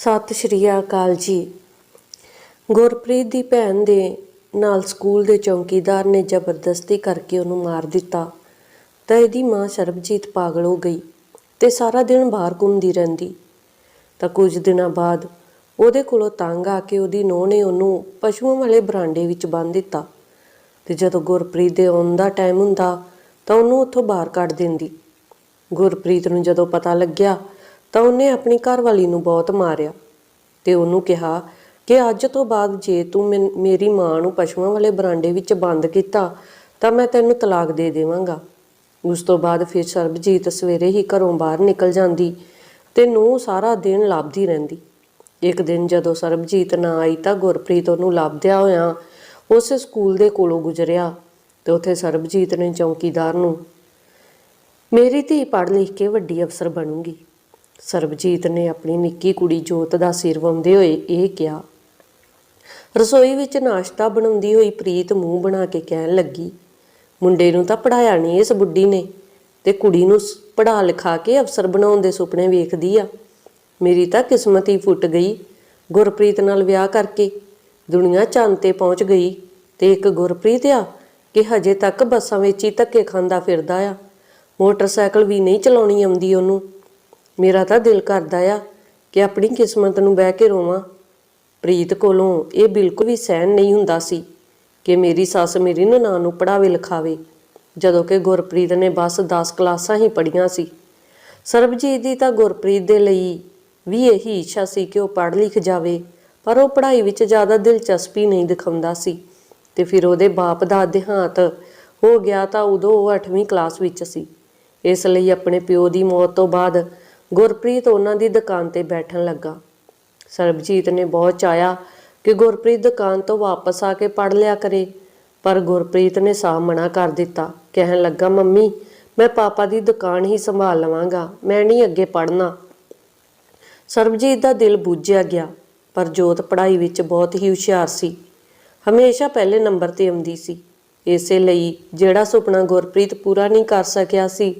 ਸਤਿ ਸ਼੍ਰੀ ਅਕਾਲ ਜੀ। ਗੁਰਪ੍ਰੀਤ ਦੀ ਭੈਣ ਦੇ ਨਾਲ ਸਕੂਲ ਦੇ ਚੌਂਕੀਦਾਰ ਨੇ ਜ਼ਬਰਦਸਤੀ ਕਰਕੇ ਉਹਨੂੰ ਮਾਰ ਦਿੱਤਾ ਤਾਂ ਇਹਦੀ ਮਾਂ ਸਰਬਜੀਤ ਪਾਗਲ ਹੋ ਗਈ ਤੇ ਸਾਰਾ ਦਿਨ ਬਾਹਰ ਘੁੰਮਦੀ ਰਹਿੰਦੀ। ਤਾਂ ਕੁਝ ਦਿਨਾਂ ਬਾਅਦ ਉਹਦੇ ਕੋਲੋਂ ਤੰਗ ਆ ਕੇ ਉਹਦੀ ਨੂੰਹ ਨੇ ਉਹਨੂੰ ਪਸ਼ੂਆਂ ਵਾਲੇ ਬਰਾਂਡੇ ਵਿੱਚ ਬੰਨ੍ਹ ਦਿੱਤਾ ਤੇ ਜਦੋਂ ਗੁਰਪ੍ਰੀਤ ਦੇ ਆਉਣ ਦਾ ਟਾਈਮ ਹੁੰਦਾ ਤਾਂ ਉਹਨੂੰ ਉੱਥੋਂ ਬਾਹਰ ਕੱਢ ਦਿੰਦੀ। ਗੁਰਪ੍ਰੀਤ ਨੂੰ ਜਦੋਂ ਪਤਾ ਲੱਗਿਆ ਤਾਂ ਉਹਨੇ ਆਪਣੀ ਘਰਵਾਲੀ ਨੂੰ ਬਹੁਤ ਮਾਰਿਆ ਤੇ ਉਹਨੂੰ ਕਿਹਾ ਕਿ ਅੱਜ ਤੋਂ ਬਾਅਦ ਜੇ ਤੂੰ ਮੈਨ- ਮੇਰੀ ਮਾਂ ਨੂੰ ਪਸ਼ੂਆਂ ਵਾਲੇ ਬਰਾਂਡੇ ਵਿੱਚ ਬੰਦ ਕੀਤਾ, ਤਾਂ ਮੈਂ ਤੈਨੂੰ ਤਲਾਕ ਦੇ ਦੇਵਾਂਗਾ। ਉਸ ਤੋਂ ਬਾਅਦ ਫਿਰ ਸਰਬਜੀਤ ਸਵੇਰੇ ਹੀ ਘਰੋਂ ਬਾਹਰ ਨਿਕਲ ਜਾਂਦੀ ਤੇ ਨੂੰ ਸਾਰਾ ਦਿਨ ਲੱਭਦੀ ਰਹਿੰਦੀ। ਇੱਕ ਦਿਨ ਜਦੋਂ ਸਰਬਜੀਤ ਨਾ ਆਈ ਤਾਂ ਗੁਰਪ੍ਰੀਤ ਉਹਨੂੰ ਲੱਭਦਿਆਂ ਹੋਇਆ ਉਸ ਸਕੂਲ ਦੇ ਕੋਲੋਂ ਗੁਜ਼ਰਿਆ ਤੇ ਉੱਥੇ ਸਰਬਜੀਤ ਨੇ ਚੌਕੀਦਾਰ ਨੂੰ, ਮੇਰੀ ਧੀ ਪੜ੍ਹ ਲਿਖ ਕੇ ਵੱਡੀ ਅਫਸਰ ਬਣੂਗੀ। ਸਰਬਜੀਤ ਨੇ ਆਪਣੀ ਨਿੱਕੀ ਕੁੜੀ ਜੋਤ ਦਾ ਸਿਰ ਵੰਦੇ ਹੋਏ ਇਹ ਕਿਹਾ। ਰਸੋਈ ਵਿੱਚ ਨਾਸ਼ਤਾ ਬਣਾਉਂਦੀ ਹੋਈ ਪ੍ਰੀਤ ਮੂੰਹ ਬਣਾ ਕੇ ਕਹਿਣ ਲੱਗੀ, ਮੁੰਡੇ ਨੂੰ ਤਾਂ ਪੜਾਇਆ ਨਹੀਂ ਇਸ ਬੁੱਢੀ ਨੇ ਤੇ ਕੁੜੀ ਨੂੰ ਸ- ਪੜ੍ਹਾ ਲਿਖਾ ਕੇ ਅਫਸਰ ਬਣਾਉਣ ਦੇ ਸੁਪਨੇ ਵੇਖਦੀ ਆ। ਮੇਰੀ ਤਾਂ ਕਿਸਮਤ ਹੀ ਫੁੱਟ ਗਈ। ਗੁਰਪ੍ਰੀਤ ਨਾਲ ਵਿਆਹ ਕਰਕੇ ਦੁਨੀਆ ਚੰਦ ਤੇ ਪਹੁੰਚ ਗਈ ਤੇ ਇੱਕ ਗੁਰਪ੍ਰੀਤ ਆ ਕਿ ਹਜੇ ਤੱਕ ਬੱਸਾਂ ਵਿੱਚ ਹੀ ਧੱਕੇ ਖਾਂਦਾ ਫਿਰਦਾ ਆ। ਮੋਟਰਸਾਈਕਲ ਵੀ ਨਹੀਂ ਚਲਾਉਣੀ ਆਉਂਦੀ ਉਹਨੂੰ। ਮੇਰਾ ਤਾਂ ਦਿਲ ਕਰਦਾ ਆ ਕਿ ਆਪਣੀ ਕਿਸਮਤ ਨੂੰ ਬਹਿ ਕੇ ਰੋਵਾਂ। ਪ੍ਰੀਤ ਕੋਲੋਂ ਇਹ ਬਿਲਕੁਲ ਵੀ ਸਹਿਣ ਨਹੀਂ ਹੁੰਦਾ ਸੀ ਕਿ ਮੇਰੀ ਸੱਸ ਮੇਰੀ ਨਨਾਣ ਨੂੰ ਪੜਾਵੇ ਲਿਖਾਵੇ, ਜਦੋਂ ਕਿ ਗੁਰਪ੍ਰੀਤ ਨੇ ਬਸ 10 ਕਲਾਸਾਂ ਹੀ ਪੜ੍ਹੀਆਂ ਸੀ। ਸਰਬਜੀਤ ਦੀ ਤਾਂ ਗੁਰਪ੍ਰੀਤ ਦੇ ਲਈ ਵੀ ਇਹੀ ਇੱਛਾ ਸੀ ਕਿ ਉਹ ਪੜ੍ਹ ਲਿਖ ਜਾਵੇ, ਪਰ ਉਹ ਪੜ੍ਹਾਈ ਵਿੱਚ ਜ਼ਿਆਦਾ ਦਿਲਚਸਪੀ ਨਹੀਂ ਦਿਖਾਉਂਦਾ ਸੀ ਤੇ ਫਿਰ ਉਹਦੇ ਬਾਪ ਦਾ ਦੇਹਾਂਤ ਹੋ ਗਿਆ ਤਾਂ ਉਦੋਂ ਉਹ 8ਵੀਂ ਕਲਾਸ ਵਿੱਚ ਸੀ। ਇਸ ਲਈ ਆਪਣੇ ਪਿਓ ਦੀ ਮੌਤ ਤੋਂ ਬਾਅਦ ਗੁਰਪ੍ਰੀਤ ਉਹਨਾਂ ਦੀ ਦੁਕਾਨ ਤੇ ਬੈਠਣ ਲੱਗਾ। ਸਰਬਜੀਤ ਨੇ ਬਹੁਤ ਚਾਹਿਆ ਕਿ ਗੁਰਪ੍ਰੀਤ ਦੁਕਾਨ ਤੋਂ ਵਾਪਸ ਆ ਕੇ ਪੜ ਲਿਆ ਕਰੇ, ਪਰ ਗੁਰਪ੍ਰੀਤ ਨੇ ਸਾਹ ਮਨਾ ਕਰ ਦਿੱਤਾ। ਕਹਿਣ ਲੱਗਾ, ਮੰਮੀ, ਮੈਂ ਪਾਪਾ ਦੀ ਦੁਕਾਨ ਹੀ ਸੰਭਾਲ ਲਵਾਂਗਾ, ਮੈਂ ਨਹੀਂ ਅੱਗੇ ਪੜਨਾ ਸਰਬਜੀਤ ਦਾ ਦਿਲ ਬੁੱਝਿਆ ਗਿਆ, ਪਰ ਜੋਤ ਪੜ੍ਹਾਈ ਵਿੱਚ ਬਹੁਤ ਹੀ ਹੁਸ਼ਿਆਰ ਸੀ। ਹਮੇਸ਼ਾ ਪਹਿਲੇ ਨੰਬਰ ਤੇ ਆਉਂਦੀ ਸੀ। ਇਸੇ ਲਈ ਜਿਹੜਾ ਸੁਪਨਾ ਗੁਰਪ੍ਰੀਤ ਪੂਰਾ ਨਹੀਂ ਕਰ ਸਕਿਆ ਸੀ,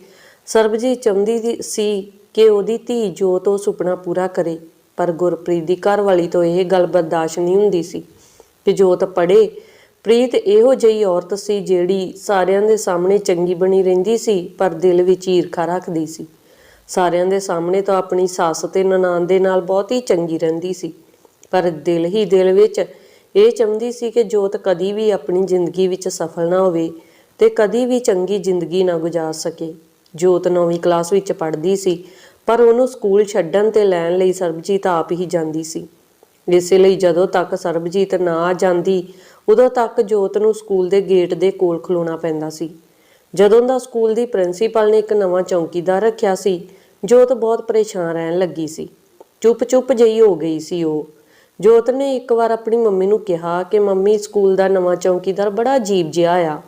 ਸਰਬਜੀਤ ਚਾਹੁੰਦੀ ਸੀ ਕਿ ਉਹਦੀ ਧੀ ਜੋਤ ਉਹ ਸੁਪਨਾ ਪੂਰਾ ਕਰੇ, ਪਰ ਗੁਰਪ੍ਰੀਤ ਦੀ ਘਰਵਾਲੀ ਤੋਂ ਇਹ ਗੱਲ ਬਰਦਾਸ਼ਤ ਨਹੀਂ ਹੁੰਦੀ ਸੀ। ਕਿ ਜੋਤ ਪੜ੍ਹੇ। ਪ੍ਰੀਤ ਇਹੋ ਜਿਹੀ ਔਰਤ ਸੀ ਜਿਹੜੀ ਸਾਰਿਆਂ ਦੇ ਸਾਹਮਣੇ ਚੰਗੀ ਬਣੀ ਰਹਿੰਦੀ ਸੀ, ਪਰ ਦਿਲ ਵਿੱਚ ਈਰਖਾ ਰੱਖਦੀ ਸੀ। ਸਾਰਿਆਂ ਦੇ ਸਾਹਮਣੇ ਤਾਂ ਆਪਣੀ ਸੱਸ ਤੇ ਨਨਾਣ ਦੇ ਨਾਲ ਬਹੁਤ ਹੀ ਚੰਗੀ ਰਹਿੰਦੀ ਸੀ, ਪਰ ਦਿਲ ਹੀ ਦਿਲ ਵਿੱਚ ਇਹ ਚਾਹੁੰਦੀ ਸੀ ਕਿ ਜੋਤ ਕਦੀ ਵੀ ਆਪਣੀ ਜ਼ਿੰਦਗੀ ਵਿੱਚ ਸਫਲ ਨਾ ਹੋਵੇ ਤੇ ਕਦੀ ਵੀ ਚੰਗੀ ਜ਼ਿੰਦਗੀ ਨਾ ਗੁਜ਼ਾਰ ਸਕੇ। ਜੋਤ 9ਵੀਂ ਕਲਾਸ ਵਿੱਚ ਪੜ੍ਹਦੀ ਸੀ ਪਰ ਉਹਨੂੰ ਸਕੂਲ ਛੱਡਣ ਤੇ ਲੈਣ ਲਈ ਸਰਬਜੀਤ ਆਪ ਹੀ ਜਾਂਦੀ ਸੀ। ਇਸੇ ਲਈ ਜਦੋਂ ਤੱਕ ਸਰਬਜੀਤ ਨਾ ਆ ਜਾਂਦੀ, ਉਦੋਂ ਤੱਕ ਜੋਤ ਨੂੰ ਸਕੂਲ ਦੇ ਗੇਟ ਦੇ ਕੋਲ ਖਲੋਣਾ ਪੈਂਦਾ ਸੀ। ਜਦੋਂ ਦਾ ਸਕੂਲ ਦੀ ਪ੍ਰਿੰਸੀਪਲ ਨੇ ਇੱਕ ਨਵਾਂ ਚੌਕੀਦਾਰ ਰੱਖਿਆ ਸੀ, ਜੋਤ ਬਹੁਤ ਪਰੇਸ਼ਾਨ ਰਹਿਣ ਲੱਗੀ ਸੀ। ਚੁੱਪ-ਚੁੱਪ ਜਿਹੀ ਹੋ ਗਈ ਸੀ ਉਹ। ਜੋਤ ਨੇ ਇੱਕ ਵਾਰ ਆਪਣੀ ਮੰਮੀ ਨੂੰ ਕਿਹਾ ਕਿ, ਮੰਮੀ, ਸਕੂਲ ਦਾ ਨਵਾਂ ਚੌਕੀਦਾਰ ਬੜਾ ਅਜੀਬ ਜਿਹਾ ਆ।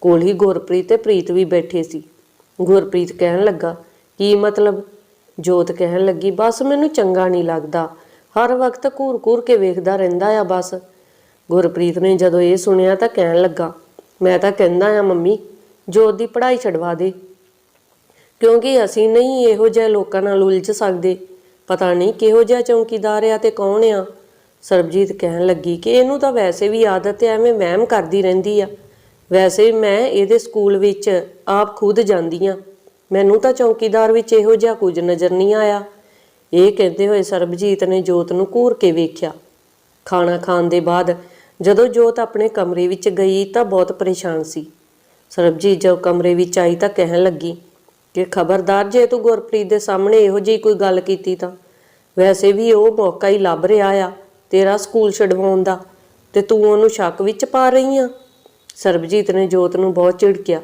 ਕੋਲ ਹੀ ਗੁਰਪ੍ਰੀਤ ਤੇ ਪ੍ਰੀਤ ਵੀ ਬੈਠੇ ਸੀ। ਗੁਰਪ੍ਰੀਤ ਕਹਿਣ ਲੱਗਾ, ਕੀ ਮਤਲਬ? ਜੋਤ ਕਹਿਣ ਲੱਗੀ, ਬਸ ਮੈਨੂੰ ਚੰਗਾ ਨਹੀਂ ਲੱਗਦਾ। ਹਰ ਵਕਤ ਘੂਰ-ਘੂਰ ਕੇ ਵੇਖਦਾ ਰਹਿੰਦਾ ਆ ਬਸ। ਗੁਰਪ੍ਰੀਤ ਨੇ ਜਦੋਂ ਇਹ ਸੁਣਿਆ ਤਾਂ ਕਹਿਣ ਲੱਗਾ, ਮੈਂ ਤਾਂ ਕਹਿੰਦਾ ਆ, ਮੰਮੀ, ਜੋਤ ਦੀ ਪੜ੍ਹਾਈ ਛਡਵਾ ਦੇ। ਕਿਉਂਕਿ ਅਸੀਂ ਨਹੀਂ ਇਹੋ ਜਿਹੇ ਲੋਕਾਂ ਨਾਲ ਉਲਝ ਸਕਦੇ। ਪਤਾ ਨਹੀਂ ਕਿਹੋ ਜਿਹਾ ਚੌਕੀਦਾਰ ਆ ਤੇ ਕੌਣ ਆ। ਸਰਬਜੀਤ ਕਹਿਣ ਲੱਗੀ ਕਿ ਇਹਨੂੰ ਤਾਂ ਵੈਸੇ ਵੀ ਆਦਤ ਹੈ ਐਵੇਂ ਵਹਿਮ ਕਰਦੀ ਰਹਿੰਦੀ ਆ। ਵੈਸੇ ਮੈਂ ਇਹਦੇ ਸਕੂਲ ਵਿੱਚ ਆਪ ਖੁਦ ਜਾਂਦੀ ਆ। ਮੈਨੂੰ ਤਾਂ ਚੌਕੀਦਾਰ ਵਿੱਚ ਇਹੋ ਜਿਹਾ ਕੁਝ ਨਜ਼ਰ ਨਹੀਂ ਆਇਆ। ਇਹ ਕਹਿੰਦੇ ਹੋਏ ਸਰਬਜੀਤ ਨੇ ਜੋਤ ਨੂੰ ਘੂਰ ਕੇ ਵੇਖਿਆ। ਖਾਣਾ ਖਾਣ ਦੇ ਬਾਅਦ ਜਦੋਂ ਜੋਤ ਆਪਣੇ ਕਮਰੇ ਵਿੱਚ ਗਈ ਤਾਂ ਬਹੁਤ ਪਰੇਸ਼ਾਨ ਸੀ। ਸਰਬਜੀਤ ਜਦੋਂ ਕਮਰੇ ਵਿੱਚ ਆਈ ਤਾਂ ਕਹਿਣ ਲੱਗੀ ਕਿ ਖਬਰਦਾਰ, ਜੇ ਤੂੰ ਗੁਰਪ੍ਰੀਤ ਦੇ ਸਾਹਮਣੇ ਇਹੋ ਜਿਹੀ ਕੋਈ ਗੱਲ ਕੀਤੀ ਤਾਂ ਵੈਸੇ ਵੀ ਉਹ ਮੌਕਾ ਹੀ ਲੱਭ ਰਿਹਾ ਆ ਤੇਰਾ ਸਕੂਲ ਛਡਵਾਉਣ ਦਾ ਤੇ ਤੂੰ ਉਹਨੂੰ ਸ਼ੱਕ ਵਿੱਚ ਪਾ ਰਹੀ ਆ। ਸਰਬਜੀਤ ਨੇ ਜੋਤ ਨੂੰ ਬਹੁਤ ਝਿੜਕਿਆ।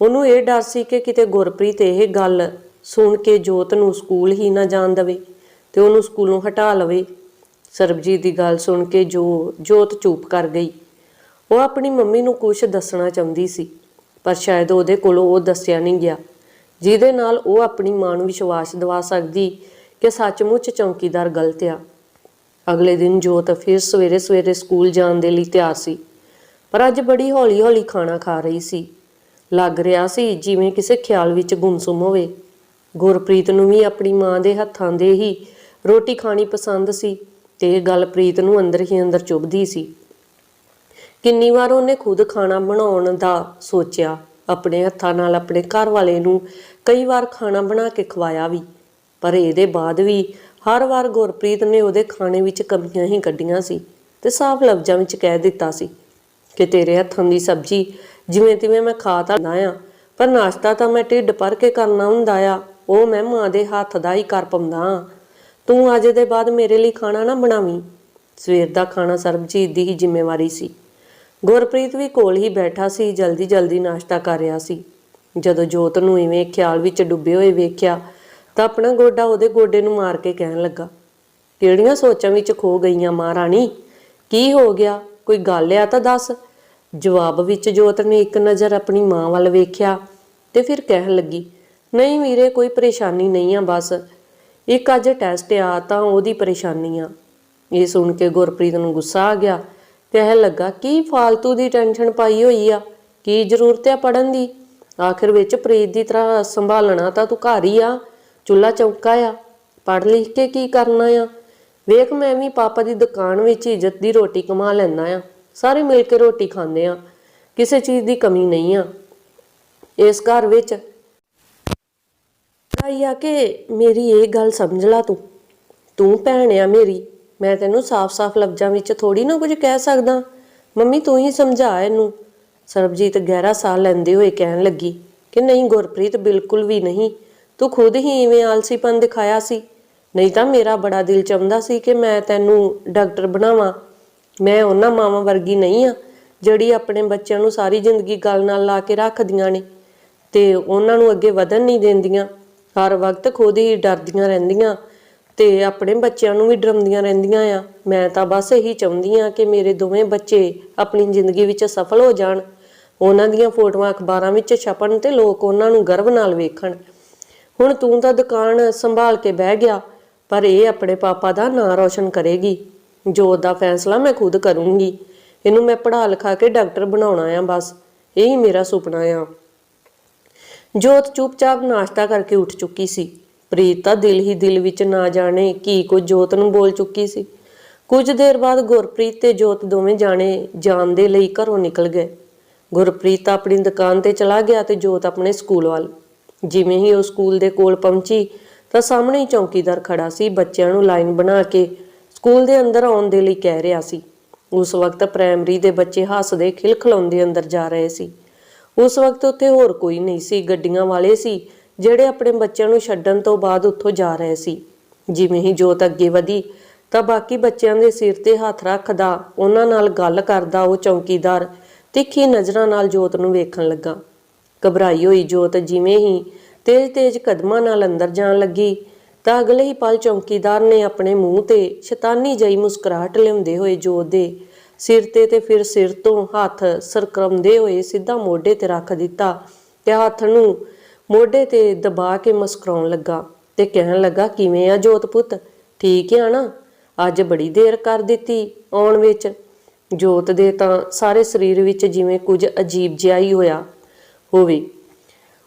ਉਹਨੂੰ ਇਹ ਡਰ ਸੀ ਕਿ ਕਿਤੇ ਗੁਰਪ੍ਰੀਤ ਇਹ ਗੱਲ ਸੁਣ ਕੇ ਜੋਤ ਨੂੰ ਸਕੂਲ ਹੀ ਨਾ ਜਾਣ ਦੇਵੇ ਤੇ ਉਹਨੂੰ ਸਕੂਲੋਂ ਹਟਾ ਲਵੇ। ਸਰਬਜੀਤ ਦੀ ਗੱਲ ਸੁਣ ਕੇ ਜੋ ਜੋਤ ਚੁੱਪ ਕਰ ਗਈ। ਉਹ ਆਪਣੀ ਮੰਮੀ ਨੂੰ ਕੁਝ ਦੱਸਣਾ ਚਾਹੁੰਦੀ ਸੀ, ਪਰ ਸ਼ਾਇਦ ਉਹਦੇ ਕੋਲੋਂ ਉਹ ਦੱਸਿਆ ਨਹੀਂ ਗਿਆ, ਜਿਹਦੇ ਨਾਲ ਉਹ ਆਪਣੀ ਮਾਂ ਨੂੰ ਵਿਸ਼ਵਾਸ ਦਿਵਾ ਸਕਦੀ ਕਿ ਸੱਚਮੁੱਚ ਚੌਕੀਦਾਰ ਗਲਤ ਆ। ਅਗਲੇ ਦਿਨ ਜੋਤ ਫਿਰ ਸਵੇਰੇ ਸਵੇਰੇ ਸਕੂਲ ਜਾਣ ਦੇ ਲਈ ਤਿਆਰ ਸੀ, ਪਰ ਅੱਜ ਬੜੀ ਹੌਲੀ-ਹੌਲੀ ਖਾਣਾ ਖਾ ਰਹੀ ਸੀ। ਲੱਗ ਰਿਹਾ ਸੀ, ਜਿਵੇਂ ਕਿਸੇ ਖਿਆਲ ਵਿੱਚ ਗੁੰਮਸੁਮ ਹੋਵੇ। ਗੁਰਪ੍ਰੀਤ ਨੂੰ ਵੀ ਆਪਣੀ ਮਾਂ ਦੇ ਹੱਥਾਂ ਦੇ ਹੀ ਰੋਟੀ ਖਾਣੀ ਪਸੰਦ ਸੀ ਤੇ ਇਹ ਗੱਲ ਪ੍ਰੀਤ ਨੂੰ ਅੰਦਰ ਹੀ ਅੰਦਰ ਚੁਭਦੀ ਸੀ। ਕਿੰਨੀ ਵਾਰ ਉਹਨੇ ਖੁਦ ਖਾਣਾ ਬਣਾਉਣ ਦਾ ਸੋਚਿਆ, ਆਪਣੇ ਹੱਥਾਂ ਨਾਲ ਆਪਣੇ ਘਰ ਵਾਲੇ ਨੂੰ ਕਈ ਵਾਰ ਖਾਣਾ ਬਣਾ ਕੇ ਖਵਾਇਆ ਵੀ, ਪਰ ਇਹਦੇ ਬਾਅਦ ਵੀ ਹਰ ਵਾਰ ਗੁਰਪ੍ਰੀਤ ਨੇ ਉਹਦੇ ਖਾਣੇ ਵਿੱਚ ਕਮੀਆਂ ਹੀ ਕੱਢੀਆਂ ਸੀ ਤੇ ਸਾਫ਼ ਲਫ਼ਜ਼ਾਂ ਵਿੱਚ ਕਹਿ ਦਿੱਤਾ ਸੀ ਕਿ ਤੇਰੇ ਹੱਥਾਂ ਦੀ ਸਬਜ਼ੀ ਜਿਵੇਂ ਤਿਵੇਂ ਮੈਂ ਖਾ ਤਾਂ ਨਾ ਆ, ਪਰ ਨਾਸ਼ਤਾ ਤਾਂ ਮੈਂ ਢਿੱਡ ਭਰ ਕੇ ਕਰਨਾ ਹੁੰਦਾ ਆ, ਉਹ ਮੈਂ ਮਾਂ ਦੇ ਹੱਥ ਦਾ ਹੀ ਕਰ ਪਾਉਂਦਾ ਹਾਂ। ਤੂੰ ਅੱਜ ਦੇ ਬਾਅਦ ਮੇਰੇ ਲਈ ਖਾਣਾ ਨਾ ਬਣਾਵੀਂ। ਸਵੇਰ ਦਾ ਖਾਣਾ ਸਰਬਜੀਤ ਦੀ ਹੀ ਜ਼ਿੰਮੇਵਾਰੀ ਸੀ। ਗੁਰਪ੍ਰੀਤ ਵੀ ਕੋਲ ਹੀ ਬੈਠਾ ਸੀ, ਜਲਦੀ ਜਲਦੀ ਨਾਸ਼ਤਾ ਕਰ ਰਿਹਾ ਸੀ। ਜਦੋਂ ਜੋਤ ਨੂੰ ਇਵੇਂ ਖਿਆਲ ਵਿੱਚ ਡੁੱਬੇ ਹੋਏ ਵੇਖਿਆ, ਤਾਂ ਆਪਣਾ ਗੋਡਾ ਉਹਦੇ ਗੋਡੇ ਨੂੰ ਮਾਰ ਕੇ ਕਹਿਣ ਲੱਗਾ, ਕਿਹੜੀਆਂ ਸੋਚਾਂ ਵਿੱਚ ਖੋ ਗਈਆਂ ਮਹਾਰਾਣੀ ਕੀ ਹੋ ਗਿਆ? ਕੋਈ ਗੱਲ ਆ ਤਾਂ ਦੱਸ। ਜਵਾਬ ਵਿੱਚ ਜੋਤ ਨੇ ਇੱਕ ਨਜ਼ਰ ਆਪਣੀ ਮਾਂ ਵੱਲ ਵੇਖਿਆ ਤੇ ਫਿਰ ਕਹਿਣ ਲੱਗੀ, ਨਹੀਂ ਵੀਰੇ, ਕੋਈ ਪਰੇਸ਼ਾਨੀ ਨਹੀਂ ਆ ਬਸ। ਇੱਕ ਅੱਜ ਟੈਸਟ ਆ ਤਾਂ ਉਹਦੀ ਪਰੇਸ਼ਾਨੀ ਆ। ਇਹ ਸੁਣ ਕੇ ਗੁਰਪ੍ਰੀਤ ਨੂੰ ਗੁੱਸਾ ਆ ਗਿਆ ਕਹਿਣ ਲੱਗਾ, ਕੀ ਫਾਲਤੂ ਦੀ ਟੈਨਸ਼ਨ ਪਾਈ ਹੋਈ ਆ? ਕੀ ਜ਼ਰੂਰਤ ਆ ਪੜਨ ਦੀ? ਆਖਿਰ ਵਿੱਚ ਪ੍ਰੀਤ ਦੀ ਤਰ੍ਹਾਂ ਸੰਭਾਲਣਾ ਤਾਂ ਤੂੰ ਘਰ ਹੀ ਆ ਚੁੱਲਾ ਚੌਂਕਾ ਆ। ਪੜ ਲਿਖ ਕੇ ਕੀ ਕਰਨਾ ਆ? ਵੇਖ ਮੈਂ ਵੀ ਪਾਪਾ ਦੀ ਦੁਕਾਨ ਵਿੱਚ ਇੱਜ਼ਤ ਦੀ ਰੋਟੀ ਕਮਾ ਲੈਣਾ ਆ। ਸਾਰੇ ਮਿਲ ਕੇ ਰੋਟੀ ਖਾਂਦੇ ਆ। ਕਿਸੇ ਚੀਜ਼ ਦੀ ਕਮੀ ਨਹੀਂ ਆ। ਇਸ ਘਰ ਵਿੱਚ ਆਈ ਆ ਕਿ, ਮੇਰੀ ਇਹ ਗੱਲ ਸਮਝ ਲਾ ਤੂੰ। ਤੂੰ ਭੈਣ ਆ ਮੇਰੀ। ਮੈਂ ਤੈਨੂੰ ਸਾਫ਼-ਸਾਫ਼ ਲਫ਼ਜ਼ਾਂ ਵਿੱਚ ਥੋੜੀ ਨਾ ਕੁਝ ਕਹਿ ਸਕਦਾ। ਮੰਮੀ ਤੂੰ ਹੀ ਸਮਝਾ ਇਹਨੂੰ। ਸਰਬਜੀਤ ਗਹਿਰਾ ਸਾਹ ਲੈਂਦੇ ਹੋਏ ਕਹਿਣ ਲੱਗੀ ਕਿ, ਨਹੀਂ ਗੁਰਪ੍ਰੀਤ, ਬਿਲਕੁਲ ਵੀ ਨਹੀਂ। ਤੂੰ ਖੁਦ ਹੀ ਇਵੇਂ ਆਲਸੀਪਨ ਦਿਖਾਇਆ ਸੀ। ਨਹੀਂ ਤਾਂ ਮੇਰਾ ਬੜਾ ਦਿਲ ਚਾਹੁੰਦਾ ਸੀ ਕਿ ਮੈਂ ਤੈਨੂੰ ਡਾਕਟਰ ਬਣਾਵਾਂ। ਮੈਂ ਉਹਨਾਂ ਮਾਵਾਂ ਵਰਗੀ ਨਹੀਂ ਆ, ਜਿਹੜੀ ਆਪਣੇ ਬੱਚਿਆਂ ਨੂੰ ਸਾਰੀ ਜ਼ਿੰਦਗੀ ਗੱਲ ਨਾਲ ਲਾ ਕੇ ਰੱਖਦੀਆਂ ਨੇ। ਤੇ ਉਹਨਾਂ ਨੂੰ ਅੱਗੇ ਵਧਣ ਨਹੀਂ ਦਿੰਦੀਆਂ। ਹਰ ਵਕਤ ਖੁਦ ਹੀ ਡਰਦੀਆਂ ਰਹਿੰਦੀਆਂ ਤੇ ਆਪਣੇ ਬੱਚਿਆਂ ਨੂੰ ਵੀ ਡਰਾਉਂਦੀਆਂ ਰਹਿੰਦੀਆਂ ਆ। ਮੈਂ ਤਾਂ ਬਸ ਇਹੀ ਚਾਹੁੰਦੀ ਆ ਕਿ ਮੇਰੇ ਦੋਵੇਂ ਬੱਚੇ ਆਪਣੀ ਜ਼ਿੰਦਗੀ ਵਿੱਚ ਸਫਲ ਹੋ ਜਾਣ। ਉਹਨਾਂ ਦੀਆਂ ਫੋਟੋਆਂ ਅਖਬਾਰਾਂ ਵਿੱਚ ਛਪਣ ਤੇ ਲੋਕ ਉਹਨਾਂ ਨੂੰ ਗਰਵ ਨਾਲ ਵੇਖਣ। ਹੁਣ ਤੂੰ ਤਾਂ ਦੁਕਾਨ ਸੰਭਾਲ ਕੇ ਬਹਿ ਗਿਆ, ਪਰ ਇਹ ਆਪਣੇ ਪਾਪਾ ਦਾ ਨਾਂ ਰੌਸ਼ਨ ਕਰੇਗੀ। ਜੋਤ ਦਾ ਫੈਸਲਾ ਮੈਂ ਖੁਦ ਕਰੂੰਗੀ। ਇਹਨੂੰ ਮੈਂ ਪੜ੍ਹਾ ਲਿਖਾ ਕੇ ਡਾਕਟਰ ਬਣਾਉਣਾ ਆ ਬਸ। ਇਹੀ ਮੇਰਾ ਸੁਪਨਾ ਆ। ਜੋਤ ਚੁੱਪਚਾਪ ਨਾਸ਼ਤਾ ਕਰਕੇ ਉੱਠ ਚੁੱਕੀ ਸੀ। ਪ੍ਰੀਤ ਤਾਂ ਦਿਲ ਹੀ ਦਿਲ ਵਿੱਚ ਨਾ ਜਾਣੇ ਕੀ ਕੁਝ ਜੋਤ ਨੂੰ ਬੋਲ ਚੁੱਕੀ ਸੀ। ਕੁਝ ਦੇਰ ਬਾਅਦ ਗੁਰਪ੍ਰੀਤ ਤੇ ਜੋਤ ਦੋਵੇਂ ਜਾਣੇ ਜਾਣ ਦੇ ਲਈ ਘਰੋਂ ਨਿਕਲ ਗਏ। ਗੁਰਪ੍ਰੀਤ ਆਪਣੀ ਦੁਕਾਨ ਤੇ ਚਲਾ ਗਿਆ ਤੇ ਜੋਤ ਆਪਣੇ ਸਕੂਲ ਵੱਲ। ਜਿਵੇਂ ਹੀ ਉਹ ਸਕੂਲ ਦੇ ਕੋਲ ਪਹੁੰਚੀ ਤਾਂ ਸਾਹਮਣੇ ਹੀ ਚੌਕੀਦਾਰ ਖੜਾ ਸੀ, ਬੱਚਿਆਂ ਨੂੰ ਲਾਈਨ ਬਣਾ ਕੇ ਸਕੂਲ ਦੇ ਅੰਦਰ ਆਉਣ ਦੇ ਲਈ ਕਹਿ ਰਿਹਾ ਸੀ। ਉਸ ਵਕਤ ਪ੍ਰਾਇਮਰੀ ਦੇ ਬੱਚੇ ਹੱਸਦੇ ਖਿਲਖਲਾਉਂਦੇ ਅੰਦਰ ਜਾ ਰਹੇ ਸੀ। ਉਸ ਵਕਤ ਉੱਥੇ ਹੋਰ ਕੋਈ ਨਹੀਂ ਸੀ, ਗੱਡੀਆਂ ਵਾਲੇ ਸੀ, ਜਿਹੜੇ ਆਪਣੇ ਬੱਚਿਆਂ ਨੂੰ ਛੱਡਣ ਤੋਂ ਬਾਅਦ ਉੱਥੋਂ ਜਾ ਰਹੇ ਸੀ। ਜਿਵੇਂ ਹੀ ਜੋਤ ਅੱਗੇ ਵਧੀ, ਤਾਂ ਬਾਕੀ ਬੱਚਿਆਂ ਦੇ ਸਿਰ ਤੇ ਹੱਥ ਰੱਖਦਾ, ਉਹਨਾਂ ਨਾਲ ਗੱਲ ਕਰਦਾ ਉਹ ਚੌਕੀਦਾਰ ਤਿੱਖੀ ਨਜ਼ਰਾਂ ਨਾਲ ਜੋਤ ਨੂੰ ਵੇਖਣ ਲੱਗਾ। ਘਬਰਾਈ ਹੋਈ ਜੋਤ ਜਿਵੇਂ ਹੀ ਤੇਜ਼-ਤੇਜ਼ ਕਦਮਾਂ ਨਾਲ ਅੰਦਰ ਜਾਣ ਲੱਗੀ ਤਾਂ ਅਗਲੇ ਹੀ ਪਲ ਚੌਕੀਦਾਰ ਨੇ ਆਪਣੇ ਮੂੰਹ ਤੇ ਸ਼ੈਤਾਨੀ ਜਿਹੀ ਮੁਸਕਰਾਹਟ ਲਿਆਉਂਦੇ ਹੋਏ ਜੋਤ ਦੇ ਸਿਰ ਤੇ ਤੇ ਫਿਰ ਸਿਰ ਤੋਂ ਹੱਥ ਸਰਕਰਮਦੇ ਹੋਏ ਸਿੱਧਾ ਮੋਢੇ ਤੇ ਰੱਖ ਦਿੱਤਾ ਤੇ ਹੱਥ ਨੂੰ ਮੋਢੇ ਤੇ ਦਬਾ ਕੇ ਮੁਸਕਰਾਉਣ ਲੱਗਾ ਤੇ ਕਹਿਣ ਲੱਗਾ, ਕਿਵੇਂ ਆ ਜੋਤ ਪੁੱਤ? ਠੀਕ ਆ ਨਾ? ਅੱਜ ਬੜੀ ਦੇਰ ਕਰ ਦਿੱਤੀ ਆਉਣ ਵਿੱਚ। ਜੋਤ ਦੇ ਤਾਂ ਸਾਰੇ ਸਰੀਰ ਵਿੱਚ ਜਿਵੇਂ ਕੁਝ ਅਜੀਬ ਜਿਹਾ ਹੀ ਹੋਇਆ ਹੋਵੇ।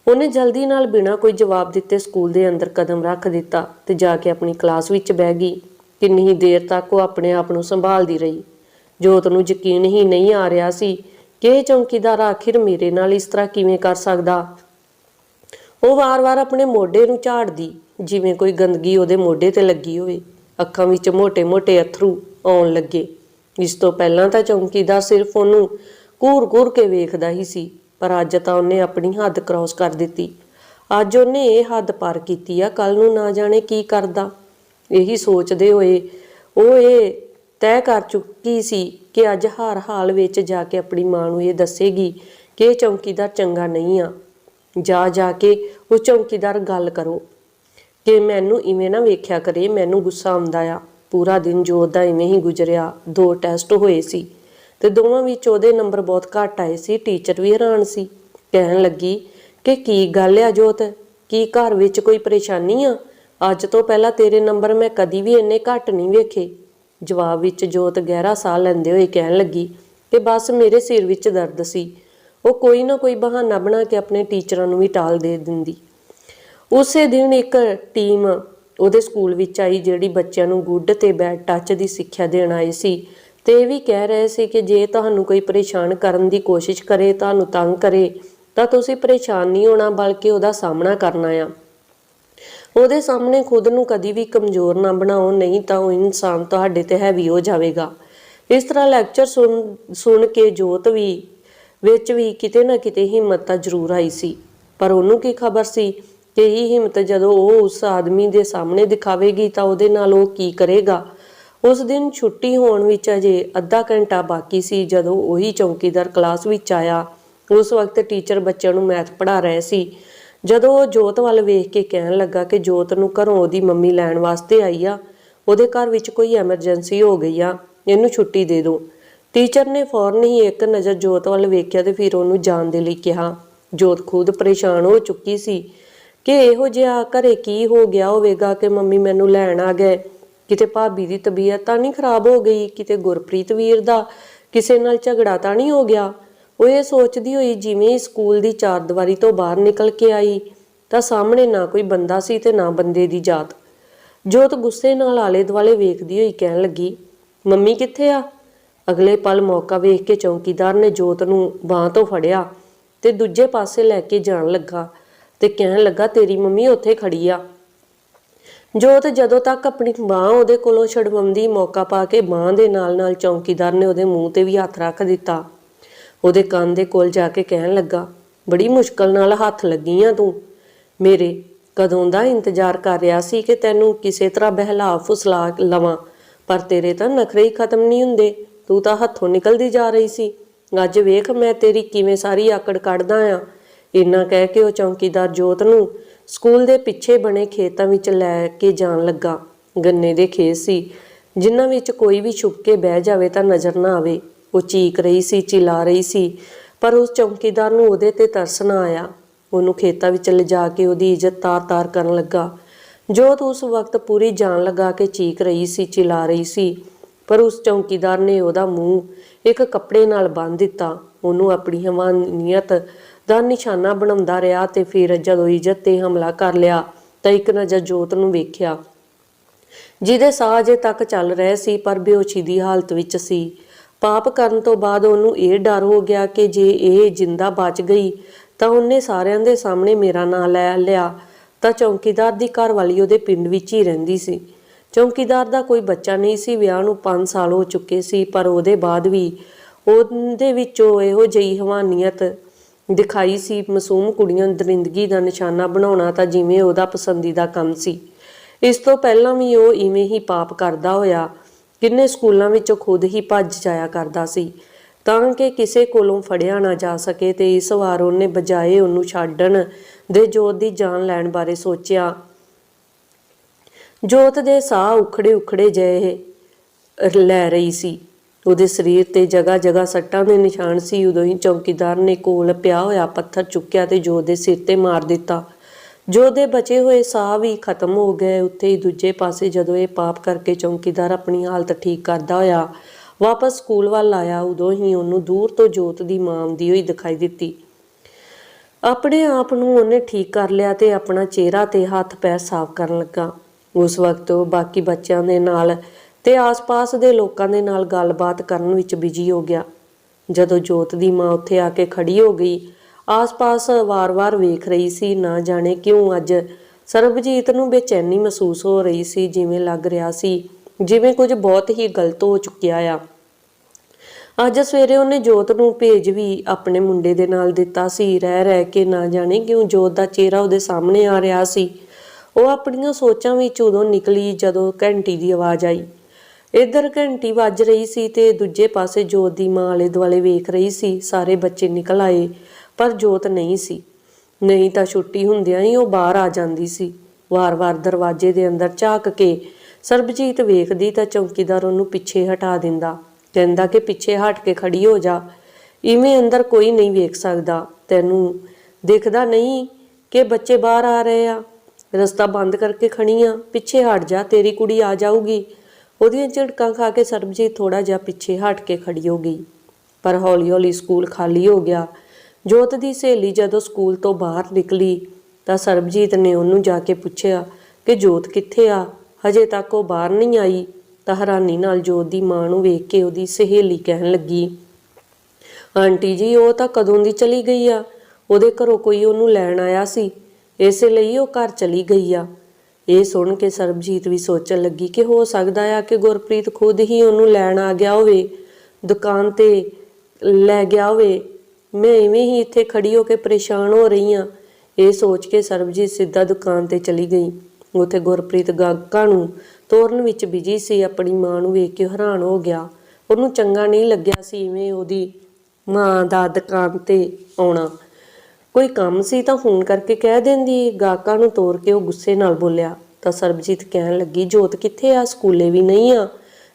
ਉਹਨੇ ਜਲਦੀ ਨਾਲ ਬਿਨਾਂ ਕੋਈ ਜਵਾਬ ਦਿੱਤੇ ਸਕੂਲ ਦੇ ਅੰਦਰ ਕਦਮ ਰੱਖ ਦਿੱਤਾ ਤੇ ਜਾ ਕੇ ਆਪਣੀ ਕਲਾਸ ਵਿੱਚ ਬਹਿ ਗਈ। ਕਿੰਨੀ ਹੀ ਦੇਰ ਤੱਕ ਉਹ ਆਪਣੇ ਆਪ ਨੂੰ ਸੰਭਾਲਦੀ ਰਹੀ। ਜੋਤ ਨੂੰ ਯਕੀਨ ਹੀ ਨਹੀਂ ਆ ਰਿਹਾ ਸੀ ਕਿ ਇਹ ਚੌਂਕੀਦਾਰ ਆਖਿਰ ਮੇਰੇ ਨਾਲ ਇਸ ਤਰ੍ਹਾਂ ਕਿਵੇਂ ਕਰ ਸਕਦਾ। ਉਹ ਵਾਰ-ਵਾਰ ਆਪਣੇ ਮੋਢੇ ਨੂੰ ਝਾੜਦੀ, ਜਿਵੇਂ ਕੋਈ ਗੰਦਗੀ ਉਹਦੇ ਮੋਢੇ ਤੇ ਲੱਗੀ ਹੋਵੇ। ਅੱਖਾਂ ਵਿੱਚ ਮੋਟੇ ਮੋਟੇ ਅਥਰੂ ਆਉਣ ਲੱਗੇ। ਇਸ ਤੋਂ ਪਹਿਲਾਂ ਤਾਂ ਚੌਂਕੀਦਾਰ ਸਿਰਫ ਉਹਨੂੰ ਘੂਰ-ਘੂਰ ਕੇ ਵੇਖਦਾ ਹੀ ਸੀ। ਪਰ ਅੱਜ ਤਾਂ ਉਹਨੇ ਆਪਣੀ ਹੱਦ ਕ੍ਰਾਸ ਕਰ ਦਿੱਤੀ। ਅੱਜ ਉਹਨੇ ਇਹ ਹੱਦ ਪਾਰ ਕੀਤੀ ਆ ਕੱਲ ਨੂੰ ਨਾ ਜਾਣੇ ਕੀ ਕਰਦਾ। ਇਹੀ ਸੋਚਦੇ ਹੋਏ ਉਹ ਇਹ ਤੈਅ ਕਰ ਚੁੱਕੀ ਸੀ ਕਿ ਅੱਜ ਹਰ ਹਾਲ ਵਿੱਚ ਜਾ ਕੇ ਆਪਣੀ ਮਾਂ ਨੂੰ ਇਹ ਦੱਸੇਗੀ ਕਿ ਇਹ ਚੌਕੀਦਾਰ ਚੰਗਾ ਨਹੀਂ ਆ। ਜਾ ਜਾ ਕੇ ਉਹ ਚੌਕੀਦਾਰ ਗੱਲ ਕਰੋ ਕਿ ਮੈਨੂੰ ਇਵੇਂ ਨਾ ਵੇਖਿਆ ਕਰੇ, ਮੈਨੂੰ ਗੁੱਸਾ ਆਉਂਦਾ ਆ। ਪੂਰਾ ਦਿਨ ਜੋਤ ਦਾ ਇਵੇਂ ਹੀ ਗੁਜ਼ਰਿਆ, ਦੋ ਟੈਸਟ ਹੋਏ ਸੀ। ਤੇ ਦੋਵਾਂ ਵਿੱਚ ਉਹਦੇ ਨੰਬਰ ਬਹੁਤ ਘੱਟ ਆਏ ਸੀ ਟੀਚਰ ਵੀ ਹੈਰਾਨ ਸੀ, ਕਹਿਣ ਲੱਗੀ ਕਿ ਕੀ ਗੱਲ ਆ ਜੋਤ? ਕੀ ਘਰ ਵਿੱਚ ਕੋਈ ਪਰੇਸ਼ਾਨੀ ਆ? ਅੱਜ ਤੋਂ ਪਹਿਲਾਂ ਤੇਰੇ ਨੰਬਰ ਮੈਂ ਕਦੀ ਵੀ ਇੰਨੇ ਘੱਟ ਨਹੀਂ ਵੇਖੇ। ਜਵਾਬ ਵਿੱਚ ਜੋਤ ਗਹਿਰਾ ਸਾਹ ਲੈਂਦੇ ਹੋਏ ਕਹਿਣ ਲੱਗੀ ਕਿ ਬਸ ਮੇਰੇ ਸਿਰ ਵਿੱਚ ਦਰਦ ਸੀ। ਉਹ ਕੋਈ ਨਾ ਕੋਈ ਬਹਾਨਾ ਬਣਾ ਕੇ ਆਪਣੇ ਟੀਚਰਾਂ ਨੂੰ ਵੀ ਟਾਲ ਦੇ ਦਿੰਦੀ। ਉਸੇ ਦਿਨ ਇੱਕ ਟੀਮ ਉਹਦੇ ਸਕੂਲ ਵਿੱਚ ਆਈ, ਜਿਹੜੀ ਬੱਚਿਆਂ ਨੂੰ ਗੁੱਡ ਤੇ ਬੈਡ ਟੱਚ ਦੀ ਸਿੱਖਿਆ ਦੇਣ ਆਈ ਸੀ। ਤੇ ਇਹ ਵੀ ਕਹਿ ਰਹੇ ਸੀ ਕਿ ਜੇ ਤੁਹਾਨੂੰ ਕੋਈ ਪਰੇਸ਼ਾਨ ਕਰਨ ਦੀ ਕੋਸ਼ਿਸ਼ ਕਰੇ, ਤੁਹਾਨੂੰ ਤੰਗ ਕਰੇ, ਤਾਂ ਤੁਸੀਂ ਪਰੇਸ਼ਾਨ ਨਹੀਂ ਹੋਣਾ, ਬਲਕਿ ਉਹਦਾ ਸਾਹਮਣਾ ਕਰਨਾ ਆ। ਉਹਦੇ ਸਾਹਮਣੇ ਖੁਦ ਨੂੰ ਕਦੀ ਵੀ ਕਮਜ਼ੋਰ ਨਾ ਬਣਾਓ, ਨਹੀਂ ਤਾਂ ਉਹ ਇਨਸਾਨ ਤੁਹਾਡੇ ਤੇ ਹੈਵੀ ਹੋ ਜਾਵੇਗਾ। ਇਸ ਤਰ੍ਹਾਂ ਲੈਕਚਰ ਸੁਣ ਸੁਣ ਕੇ ਜੋਤ ਵੀ, ਵਿੱਚ ਵੀ ਕਿਤੇ ਨਾ ਕਿਤੇ ਹਿੰਮਤ ਤਾਂ ਜ਼ਰੂਰ ਆਈ ਸੀ। ਪਰ ਉਹਨੂੰ ਕੀ ਖਬਰ ਸੀ ਕਿ ਇਹ ਹਿੰਮਤ ਜਦੋਂ ਉਹ ਉਸ ਆਦਮੀ ਦੇ ਸਾਹਮਣੇ ਦਿਖਾਵੇਗੀ, ਤਾਂ ਉਹਦੇ ਨਾਲ ਉਹ ਕੀ ਕਰੇਗਾ? ਉਸ ਦਿਨ ਛੁੱਟੀ ਹੋਣ ਵਿੱਚ ਅਜੇ ਅੱਧਾ ਘੰਟਾ ਬਾਕੀ ਸੀ, ਜਦੋਂ ਉਹੀ ਚੌਕੀਦਾਰ ਕਲਾਸ ਵਿੱਚ ਆਇਆ। ਉਸ ਵਕਤ ਟੀਚਰ ਬੱਚਿਆਂ ਨੂੰ ਮੈਥ ਪੜ੍ਹਾ ਰਹੇ ਸੀ। ਜਦੋਂ ਉਹ ਜੋਤ ਵੱਲ ਵੇਖ ਕੇ ਕਹਿਣ ਲੱਗਾ ਕਿ ਜੋਤ ਨੂੰ ਘਰੋਂ ਉਹਦੀ ਮੰਮੀ ਲੈਣ ਵਾਸਤੇ ਆਈ ਆ, ਉਹਦੇ ਘਰ ਵਿੱਚ ਕੋਈ ਐਮਰਜੈਂਸੀ ਹੋ ਗਈ ਆ, ਇਹਨੂੰ ਛੁੱਟੀ ਦੇ ਦਿਓ। ਟੀਚਰ ਨੇ ਫੌਰਨ ਹੀ ਇੱਕ ਨਜ਼ਰ ਜੋਤ ਵੱਲ ਵੇਖਿਆ ਤੇ ਫਿਰ ਉਹਨੂੰ ਜਾਣ ਦੇ ਲਈ ਕਿਹਾ। ਜੋਤ ਖੁਦ ਪਰੇਸ਼ਾਨ ਹੋ ਚੁੱਕੀ ਸੀ ਕਿ ਇਹੋ ਜਿਹਾ ਘਰੇ ਕੀ ਹੋ ਗਿਆ ਹੋਵੇਗਾ ਕਿ ਮੰਮੀ ਮੈਨੂੰ ਲੈਣ ਆ ਗਏ। ਕਿਤੇ ਭਾਬੀ ਦੀ ਤਬੀਅਤ ਤਾਂ ਨਹੀਂ ਖਰਾਬ ਹੋ ਗਈ, ਕਿਤੇ ਗੁਰਪ੍ਰੀਤ ਵੀਰ ਦਾ ਕਿਸੇ ਨਾਲ ਝਗੜਾ ਤਾਂ ਨਹੀਂ ਹੋ ਗਿਆ। ਉਹ ਇਹ ਸੋਚਦੀ ਹੋਈ ਜਿਵੇਂ ਸਕੂਲ ਦੀ ਚਾਰ ਦੀਵਾਰੀ ਤੋਂ ਬਾਹਰ ਨਿਕਲ ਕੇ ਆਈ, ਤਾਂ ਸਾਹਮਣੇ ਨਾ ਕੋਈ ਬੰਦਾ ਸੀ ਤੇ ਨਾ ਬੰਦੇ ਦੀ ਜਾਤ। ਜੋਤ ਗੁੱਸੇ ਨਾਲ ਆਲੇ ਦੁਆਲੇ ਵੇਖਦੀ ਹੋਈ ਕਹਿਣ ਲੱਗੀ, ਮੰਮੀ ਕਿੱਥੇ ਆ? ਅਗਲੇ ਪਲ ਮੌਕਾ ਵੇਖ ਕੇ ਚੌਕੀਦਾਰ ਨੇ ਜੋਤ ਨੂੰ ਬਾਹ ਤੋਂ ਫੜਿਆ ਤੇ ਦੂਜੇ ਪਾਸੇ ਲੈ ਕੇ ਜਾਣ ਲੱਗਾ ਤੇ ਕਹਿਣ ਲੱਗਾ, ਤੇਰੀ ਮੰਮੀ ਉੱਥੇ ਖੜੀ ਆ। ਜੋਤ ਜਦੋਂ ਤੱਕ ਆਪਣੀ ਬਾਹ ਉਹਦੇ ਕੋਲੋਂ ਛਡਵਾਉਂਦੀ ਮੌਕਾ ਪਾ ਕੇ ਮਾਂ ਦੇ ਨਾਲ ਨਾਲ ਚੌਂਕੀਦਾਰ ਨੇ ਉਹਦੇ ਮੂੰਹ ਤੇ ਵੀ ਹੱਥ ਰੱਖ ਦਿੱਤਾ। ਉਹਦੇ ਕੰਨ ਦੇ ਕੋਲ ਜਾ ਕੇ ਕਹਿਣ ਲੱਗਾ, ਬੜੀ ਮੁਸ਼ਕਲ ਨਾਲ ਹੱਥ ਲੱਗੀ ਆ ਤੂੰ। ਮੇਰੇ ਕਦੋਂ ਦਾ ਇੰਤਜ਼ਾਰ ਕਰ ਰਿਹਾ ਸੀ ਕਿ ਤੈਨੂੰ ਕਿਸੇ ਤਰ੍ਹਾਂ ਬਹਿਲਾ ਫੁਸਲਾ ਲਵਾਂ, ਪਰ ਤੇਰੇ ਤਾਂ ਨਖਰੇ ਹੀ ਖਤਮ ਨਹੀਂ ਹੁੰਦੇ। ਤੂੰ ਤਾਂ ਹੱਥੋਂ ਨਿਕਲਦੀ ਜਾ ਰਹੀ ਸੀ। ਅੱਜ ਵੇਖ ਮੈਂ ਤੇਰੀ ਕਿਵੇਂ ਸਾਰੀ ਆਕੜ ਕੱਢਦਾ ਆ। ਇੰਨਾ ਕਹਿ ਕੇ ਉਹ ਚੌਕੀਦਾਰ ਜੋਤ ਨੂੰ ਸਕੂਲ ਦੇ ਪਿੱਛੇ ਬਣੇ ਖੇਤਾਂ ਵਿੱਚ ਲੈ ਕੇ ਜਾਣ ਲੱਗਾ। ਗੰਨੇ ਦੇ ਖੇਤ ਸੀ। ਜਿਨ੍ਹਾਂ ਵਿੱਚ ਕੋਈ ਵੀ ਛੁਪ ਕੇ ਬਹਿ ਜਾਵੇ ਤਾਂ ਨਜ਼ਰ ਨਾ ਆਵੇ। ਉਹ ਚੀਕ ਰਹੀ ਸੀ, ਚਿਲਾ ਰਹੀ ਸੀ, ਪਰ ਉਸ ਚੌਕੀਦਾਰ ਨੂੰ ਉਹਦੇ ਤੇ ਤਰਸ ਨਾ ਆਇਆ। ਉਹਨੂੰ ਖੇਤਾਂ ਵਿੱਚ ਲਿਜਾ ਕੇ ਉਹਦੀ ਇੱਜ਼ਤ ਤਾਰ-ਤਾਰ ਕਰਨ ਲੱਗਾ। ਜੋਤ ਉਸ ਵਕਤ ਪੂਰੀ ਜਾਨ ਲਗਾ ਕੇ ਚੀਕ ਰਹੀ ਸੀ, ਚਿਲਾ ਰਹੀ ਸੀ, ਪਰ ਉਸ ਚੌਕੀਦਾਰ ਨੇ ਉਹਦਾ ਮੂੰਹ ਇੱਕ ਕੱਪੜੇ ਨਾਲ ਬੰਨ੍ਹ ਦਿੱਤਾ। ਉਹਨੂੰ ਆਪਣੀ ਹਵਾਨੀਅਤ ਦਾ ਨਿਸ਼ਾਨਾ ਬਣਾਉਂਦਾ ਰਿਹਾ ਤੇ ਫਿਰ ਜਦੋਂ ਇੱਜ਼ਤ ਤੇ ਹਮਲਾ ਕਰ ਲਿਆ ਤਾਂ ਇੱਕ ਨਜ਼ਰ ਜੋਤ ਨੂੰ ਵੇਖਿਆ। ਜਿਹਦੇ ਸਾਹ ਅਜੇ ਤੱਕ ਚੱਲ ਰਹੇ ਸੀ, ਪਰ ਬੇਹੋਸ਼ੀ ਦੀ ਹਾਲਤ ਵਿੱਚ ਸੀ। ਪਾਪ ਕਰਨ ਤੋਂ ਬਾਅਦ ਉਹਨੂੰ ਇਹ ਡਰ ਹੋ ਗਿਆ ਕਿ ਜੇ ਇਹ ਜਿੰਦਾ ਬਚ ਗਈ ਤਾਂ ਉਹਨੇ ਸਾਰਿਆਂ ਦੇ ਸਾਹਮਣੇ ਮੇਰਾ ਨਾਂ ਲੈ ਲਿਆ। ਤਾਂ ਚੌਂਕੀਦਾਰ ਦੀ ਘਰ ਵਾਲੀ ਉਹਦੇ ਪਿੰਡ ਵਿੱਚ ਹੀ ਰਹਿੰਦੀ ਸੀ। ਚੌਕੀਦਾਰ ਦਾ ਕੋਈ ਬੱਚਾ ਨਹੀਂ ਸੀ, ਵਿਆਹ ਨੂੰ 5 ਸਾਲ ਹੋ ਚੁੱਕੇ ਸੀ, ਪਰ ਉਹਦੇ ਬਾਅਦ ਵੀ ਉਹਦੇ ਵਿੱਚੋਂ ਇਹੋ ਜਿਹੀ ਹਵਾਨੀਅਤ ਦਿਖਾਈ ਸੀ ਮਾਸੂਮ ਕੁੜੀਆਂ ਦਰਿੰਦਗੀ ਦਾ ਨਿਸ਼ਾਨਾ ਬਣਾਉਣਾ ਤਾਂ ਜਿਵੇਂ ਉਹਦਾ ਪਸੰਦੀਦਾ ਕੰਮ ਸੀ। ਇਸ ਤੋਂ ਪਹਿਲਾਂ ਵੀ ਉਹ ਇਵੇਂ ਹੀ ਪਾਪ ਕਰਦਾ ਹੋਇਆ, ਕਿੰਨੇ ਸਕੂਲਾਂ ਵਿੱਚੋਂ ਖੁਦ ਹੀ ਭੱਜ ਜਾਇਆ ਕਰਦਾ ਸੀ। ਤਾਂ ਕਿ ਕਿਸੇ ਕੋਲੋਂ ਫੜਿਆ ਨਾ ਜਾ ਸਕੇ ਤੇ ਇਸ ਵਾਰ ਉਹਨੇ ਬਜਾਏ ਉਹਨੂੰ ਛੱਡਣ ਦੇ ਜੋਤ ਦੀ ਜਾਨ ਲੈਣ ਬਾਰੇ ਸੋਚਿਆ। ਜੋਤ ਦੇ ਸਾਹ ਉਖੜੇ ਉਖੜੇ ਜਿਹੇ ਲੈ ਰਹੀ ਸੀ। ਉਹਦੇ ਸਰੀਰ ਤੇ ਜਗ੍ਹਾ ਜਗ੍ਹਾ ਸੱਟਾਂ ਦੇ ਨਿਸ਼ਾਨ ਸੀ। ਉਦੋਂ ਹੀ ਚੌਕੀਦਾਰ ਨੇ ਕੋਲ ਪਿਆ ਹੋਇਆ ਪੱਥਰ ਚੁੱਕਿਆ ਤੇ ਜੋਤ ਦੇ ਸਿਰ ਤੇ ਮਾਰ ਦਿੱਤਾ। ਜੋਤ ਦੇ ਬਚੇ ਹੋਏ ਸਾਹ ਵੀ ਖਤਮ ਹੋ ਗਏ। ਉੱਥੇ ਹੀ ਦੂਜੇ ਪਾਸੇ ਜਦੋਂ ਇਹ ਪਾਪ ਕਰਕੇ ਚੌਕੀਦਾਰ ਆਪਣੀ ਹਾਲਤ ਠੀਕ ਕਰਦਾ ਹੋਇਆ ਵਾਪਸ ਸਕੂਲ ਵੱਲ ਆਇਆ, ਉਦੋਂ ਹੀ ਉਹਨੂੰ ਦੂਰ ਤੋਂ ਜੋਤ ਦੀ ਮਾਂ ਆਉਂਦੀ ਹੋਈ ਦਿਖਾਈ ਦਿੱਤੀ। ਆਪਣੇ ਆਪ ਨੂੰ ਉਹਨੇ ਠੀਕ ਕਰ ਲਿਆ ਤੇ ਆਪਣਾ ਚਿਹਰਾ ਤੇ ਹੱਥ ਪੈਰ ਸਾਫ਼ ਕਰਨ ਲੱਗਾ। ਉਸ ਵਕਤ ਉਹ ਬਾਕੀ ਬੱਚਿਆਂ ਦੇ ਨਾਲ ਤੇ ਆਸ-ਪਾਸ ਦੇ ਲੋਕਾਂ ਦੇ ਨਾਲ ਗੱਲਬਾਤ ਕਰਨ ਵਿੱਚ ਬਿਜ਼ੀ ਹੋ ਗਿਆ। ਜਦੋਂ ਜੋਤ ਦੀ ਮਾਂ ਉੱਥੇ ਆ ਕੇ ਖੜੀ ਹੋ ਗਈ, ਆਸ-ਪਾਸ ਵਾਰ-ਵਾਰ ਵੇਖ ਰਹੀ ਸੀ, ਨਾ ਜਾਣੇ ਕਿਉਂ ਅੱਜ ਸਰਬਜੀਤ ਨੂੰ ਬੇਚੈਨੀ ਮਹਿਸੂਸ ਹੋ ਰਹੀ ਸੀ, ਜਿਵੇਂ ਲੱਗ ਰਿਹਾ ਸੀ, ਜਿਵੇਂ ਕੁਝ ਬਹੁਤ ਹੀ ਗਲਤ ਹੋ ਚੁੱਕਿਆ ਆ। ਅੱਜ ਸਵੇਰੇ ਉਹਨੇ ਜੋਤ ਨੂੰ ਭੇਜ ਵੀ ਆਪਣੇ ਮੁੰਡੇ ਦੇ ਨਾਲ ਦਿੱਤਾ ਸੀ ਰਹਿ ਰਹਿ ਕੇ ਨਾ ਜਾਣੇ ਕਿਉਂ ਜੋਤ ਦਾ ਚਿਹਰਾ ਉਹਦੇ ਸਾਹਮਣੇ ਆ ਰਿਹਾ ਸੀ। ਉਹ ਆਪਣੀਆਂ ਸੋਚਾਂ ਵਿੱਚ ਉਦੋਂ ਨਿਕਲੀ ਜਦੋਂ ਘੰਟੀ ਦੀ ਆਵਾਜ਼ ਆਈ। ਇੱਧਰ ਘੰਟੀ ਵੱਜ ਰਹੀ ਸੀ ਤੇ ਦੂਜੇ ਪਾਸੇ ਜੋਤ ਦੀ ਮਾਂ ਆਲੇ ਦੁਆਲੇ ਵੇਖ ਰਹੀ ਸੀ, ਸਾਰੇ ਬੱਚੇ ਨਿਕਲ ਆਏ, ਪਰ ਜੋਤ ਨਹੀਂ ਸੀ। ਨਹੀਂ ਤਾਂ ਛੁੱਟੀ ਹੁੰਦਿਆਂ ਹੀ ਉਹ ਬਾਹਰ ਆ ਜਾਂਦੀ ਸੀ। ਵਾਰ-ਵਾਰ ਦਰਵਾਜ਼ੇ ਦੇ ਅੰਦਰ ਝਾਕ ਕੇ ਸਰਬਜੀਤ ਵੇਖਦੀ ਤਾਂ ਚੌਕੀਦਾਰ ਉਹਨੂੰ ਪਿੱਛੇ ਹਟਾ ਦਿੰਦਾ। ਕਹਿੰਦਾ ਕਿ ਪਿੱਛੇ ਹਟ ਕੇ ਖੜੀ ਹੋ ਜਾ। ਇਵੇਂ ਅੰਦਰ ਕੋਈ ਨਹੀਂ ਵੇਖ ਸਕਦਾ। ਤੈਨੂੰ ਦੇਖਦਾ ਨਹੀਂ ਕਿ ਬੱਚੇ ਬਾਹਰ ਆ ਰਹੇ ਆ। ਰਸਤਾ ਬੰਦ ਕਰਕੇ ਖਣੀ ਆ। ਪਿੱਛੇ ਹਟ ਜਾ, ਤੇਰੀ ਕੁੜੀ ਆ ਜਾਊਗੀ। ਉਹਦੀਆਂ ਝਟਕਾਂ ਖਾ ਕੇ ਸਰਬਜੀਤ ਥੋੜਾ ਜਿਹਾ ਪਿੱਛੇ ਹਟ ਕੇ ਖੜੀ ਹੋ ਗਈ। ਪਰ ਹੌਲੀ-ਹੌਲੀ ਸਕੂਲ ਖਾਲੀ ਹੋ ਗਿਆ। ਜੋਤ ਦੀ ਸਹੇਲੀ ਜਦੋਂ ਸਕੂਲ ਤੋਂ ਬਾਹਰ ਨਿਕਲੀ ਤਾਂ ਸਰਬਜੀਤ ਨੇ ਉਹਨੂੰ ਜਾ ਕੇ ਪੁੱਛਿਆ ਕਿ ਜੋਤ ਕਿੱਥੇ ਆ? ਹਜੇ ਤੱਕ ਉਹ ਬਾਹਰ ਨਹੀਂ ਆਈ। ਤਾਂ ਹੈਰਾਨੀ ਨਾਲ ਜੋਤ ਦੀ ਮਾਂ ਨੂੰ ਵੇਖ ਕੇ ਉਹਦੀ ਸਹੇਲੀ ਕਹਿਣ ਲੱਗੀ, ਆਂਟੀ ਜੀ, ਉਹ ਤਾਂ ਕਦੋਂ ਦੀ ਚਲੀ ਗਈ ਆ? ਉਹਦੇ ਘਰੋਂ ਕੋਈ ਉਹਨੂੰ ਲੈਣ ਆਇਆ ਸੀ। ਇਸੇ ਲਈ ਉਹ ਘਰ ਚਲੀ ਗਈ ਆ। ਇਹ ਸੁਣ ਕੇ ਸਰਬਜੀਤ ਵੀ ਸੋਚਣ ਲੱਗੀ ਕਿ ਹੋ ਸਕਦਾ ਆ ਕਿ ਗੁਰਪ੍ਰੀਤ ਖੁਦ ਹੀ ਉਹਨੂੰ ਲੈਣ ਆ ਗਿਆ ਹੋਵੇ, ਦੁਕਾਨ ਤੇ ਲੈ ਗਿਆ ਹੋਵੇ। ਮੈਂ ਇਵੇਂ ਹੀ ਇੱਥੇ ਖੜੀ ਹੋ ਕੇ ਪਰੇਸ਼ਾਨ ਹੋ ਰਹੀ ਆ ਇਹ ਸੋਚ ਕੇ ਸਰਬਜੀਤ ਸਿੱਧਾ ਦੁਕਾਨ ਤੇ ਚਲੀ ਗਈ। ਉੱਥੇ ਗੁਰਪ੍ਰੀਤ ਗਾਹਕਾਂ ਨੂੰ ਤੋਰਨ ਵਿੱਚ ਬਿਜ਼ੀ ਸੀ, ਆਪਣੀ ਮਾਂ ਨੂੰ ਵੇਖ ਕੇ ਹੈਰਾਨ ਹੋ ਗਿਆ। ਉਹਨੂੰ ਚੰਗਾ ਨਹੀਂ ਲੱਗਿਆ ਸੀ ਇਵੇਂ ਉਹਦੀ ਮਾਂ ਦਾ ਦੁਕਾਨ ਤੇ ਆਉਣਾ। ਕੋਈ ਕੰਮ ਸੀ ਤਾਂ ਫੋਨ ਕਰਕੇ ਕਹਿ ਦਿੰਦੀ। ਗਾਹਕਾਂ ਨੂੰ ਤੋਰ ਕੇ ਉਹ ਗੁੱਸੇ ਨਾਲ ਬੋਲਿਆ, ਤਾਂ ਸਰਬਜੀਤ ਕਹਿਣ ਲੱਗੀ, ਜੋਤ ਕਿੱਥੇ ਆ? ਸਕੂਲੇ ਵੀ ਨਹੀਂ ਆ।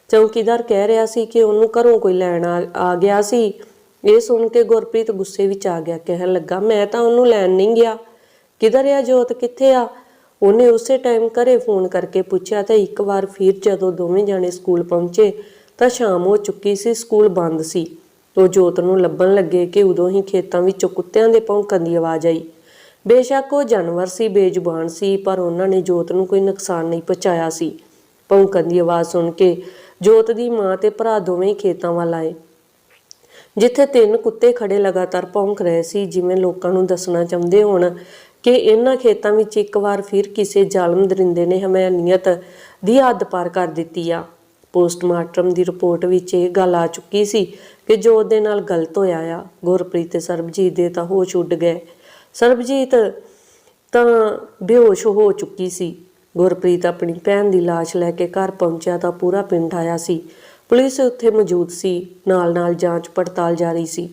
ਚੌਕੀਦਾਰ ਕਹਿ ਰਿਹਾ ਸੀ ਕਿ ਉਹਨੂੰ ਘਰੋਂ ਕੋਈ ਲੈਣ ਆ ਆ ਗਿਆ ਸੀ। ਇਹ ਸੁਣ ਕੇ ਗੁਰਪ੍ਰੀਤ ਗੁੱਸੇ ਵਿੱਚ ਆ ਗਿਆ, ਕਹਿਣ ਲੱਗਾ, ਮੈਂ ਤਾਂ ਉਹਨੂੰ ਲੈਣ ਨਹੀਂ ਗਿਆ। ਕਿਧਰ ਆ ਜੋਤ? ਕਿੱਥੇ ਆ? ਉਹਨੇ ਉਸੇ ਟਾਈਮ ਘਰੇ ਫੋਨ ਕਰਕੇ ਪੁੱਛਿਆ, ਤਾਂ ਇੱਕ ਵਾਰ ਫਿਰ ਜਦੋਂ ਦੋਵੇਂ ਜਾਣੇ ਸਕੂਲ ਪਹੁੰਚੇ, ਤਾਂ ਸ਼ਾਮ ਹੋ ਚੁੱਕੀ ਸੀ, ਸਕੂਲ ਬੰਦ ਸੀ। ਉਹ ਜੋਤ ਨੂੰ ਲੱਭਣ ਲੱਗੇ ਕਿ ਉਦੋਂ ਹੀ ਖੇਤਾਂ ਵਿੱਚੋਂ ਕੁੱਤਿਆਂ ਦੇ ਭੌਂਕਣ ਦੀ ਆਵਾਜ਼ ਆਈ। ਬੇਸ਼ੱਕ ਉਹ ਜਾਨਵਰ ਸੀ, ਬੇਜ਼ੁਬਾਨ ਸੀ, ਪਰ ਉਹਨਾਂ ਨੇ ਜੋਤ ਨੂੰ ਕੋਈ ਨੁਕਸਾਨ ਨਹੀਂ ਪਹੁੰਚਾਇਆ ਸੀ। ਭੌਂਕਣ ਦੀ ਆਵਾਜ਼ ਸੁਣ ਕੇ ਜੋਤ ਦੀ ਮਾਂ ਤੇ ਭਰਾ ਦੋਵੇਂ ਖੇਤਾਂ ਵੱਲ ਆਏ। ਜਿੱਥੇ ਤਿੰਨ ਕੁੱਤੇ ਖੜੇ ਲਗਾਤਾਰ ਭੌਂਕ ਰਹੇ ਸੀ, ਜਿਵੇਂ ਲੋਕਾਂ ਨੂੰ ਦੱਸਣਾ ਚਾਹੁੰਦੇ ਹੋਣ ਕਿ ਇਹਨਾਂ ਖੇਤਾਂ ਵਿੱਚ ਇੱਕ ਵਾਰ ਫਿਰ ਕਿਸੇ ਜ਼ਾਲਮ ਦਰਿੰਦੇ ਨੇ ਹਮੈਨੀਅਤ ਦੀ ਹੱਦ ਪਾਰ ਕਰ ਦਿੱਤੀ ਆ। ਪੋਸਟਮਾਰਟਮ ਦੀ ਰਿਪੋਰਟ ਵਿੱਚ ਇਹ ਗੱਲ ਆ ਚੁੱਕੀ ਸੀ ਕਿ ਜੋ ਉਹਦੇ ਨਾਲ ਗਲਤ ਹੋਇਆ ਆ, ਗੁਰਪ੍ਰੀਤ ਤੇ ਸਰਬਜੀਤ ਦੇ ਤਾਂ ਹੋਸ਼ ਉੱਡ ਗਏ। ਸਰਬਜੀਤ ਤਾਂ ਬੇਹੋਸ਼ ਹੋ ਚੁੱਕੀ ਸੀ। ਗੁਰਪ੍ਰੀਤ ਆਪਣੀ ਭੈਣ ਦੀ ਲਾਸ਼ ਲੈ ਕੇ ਘਰ ਪਹੁੰਚਿਆ ਤਾਂ ਪੂਰਾ ਪਿੰਡ ਆਇਆ ਸੀ। ਪੁਲਿਸ ਉੱਥੇ ਮੌਜੂਦ ਸੀ, ਨਾਲ-ਨਾਲ ਜਾਂਚ ਪੜਤਾਲ ਜਾਰੀ ਸੀ।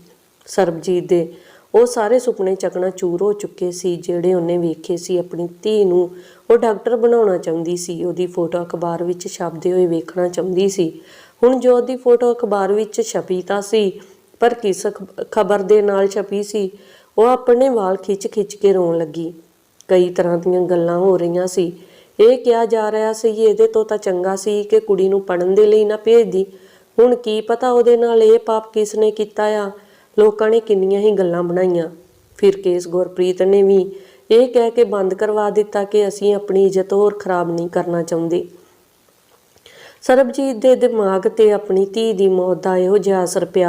ਸਰਬਜੀਤ ਦੇ ਉਹ ਸਾਰੇ ਸੁਪਨੇ ਚੱਕਣਾ ਚੂਰ ਹੋ ਚੁੱਕੇ ਸੀ, ਜਿਹੜੇ ਉਹਨੇ ਵੇਖੇ ਸੀ ਆਪਣੀ ਧੀ ਨੂੰ। ਉਹ ਡਾਕਟਰ ਬਣਾਉਣਾ ਚਾਹੁੰਦੀ ਸੀ, ਉਹਦੀ ਫੋਟੋ ਅਖਬਾਰ ਵਿੱਚ ਛਪਦੇ ਹੋਏ ਵੇਖਣਾ ਚਾਹੁੰਦੀ ਸੀ। ਹੁਣ ਜੋ ਉਹਦੀ ਫੋਟੋ ਅਖਬਾਰ ਵਿੱਚ ਛਪੀ ਤਾਂ ਸੀ, ਪਰ ਕਿਸ ਖਬਰ ਦੇ ਨਾਲ ਛਪੀ ਸੀ, ਉਹ ਆਪਣੇ ਵਾਲ ਖਿੱਚ-ਖਿੱਚ ਕੇ ਰੋਣ ਲੱਗੀ। ਕਈ ਤਰ੍ਹਾਂ ਦੀਆਂ ਗੱਲਾਂ ਹੋ ਰਹੀਆਂ ਸੀ। ਇਹ ਕਿਹਾ ਜਾ ਰਿਹਾ ਸੀ, ਇਹਦੇ ਤੋਂ ਤਾਂ ਚੰਗਾ ਸੀ ਕਿ ਕੁੜੀ ਨੂੰ ਪੜਨ ਦੇ ਲਈ ਨਾ ਭੇਜਦੀ। ਹੁਣ ਕੀ ਪਤਾ ਉਹਦੇ ਨਾਲ ਇਹ ਪਾਪ ਕਿਸ ਨੇ ਕੀਤਾ ਆ। ਲੋਕਾਂ ਨੇ ਕਿੰਨੀਆਂ ਹੀ ਗੱਲਾਂ ਬਣਾਈਆਂ। ਫਿਰ ਕੇਸ ਗੁਰਪ੍ਰੀਤ ਨੇ ਵੀ ਇਹ ਕਹਿ ਕੇ ਬੰਦ ਕਰਵਾ ਦਿੱਤਾ ਕਿ ਅਸੀਂ ਆਪਣੀ ਇੱਜ਼ਤ ਹੋਰ ਖਰਾਬ ਨਹੀਂ ਕਰਨਾ ਚਾਹੁੰਦੇ। ਸਰਬਜੀਤ ਦੇ ਦਿਮਾਗ ਤੇ ਆਪਣੀ ਧੀ ਦੀ ਮੌਤ ਦਾ ਇਹੋ ਜਿਹਾ ਅਸਰ ਪਿਆ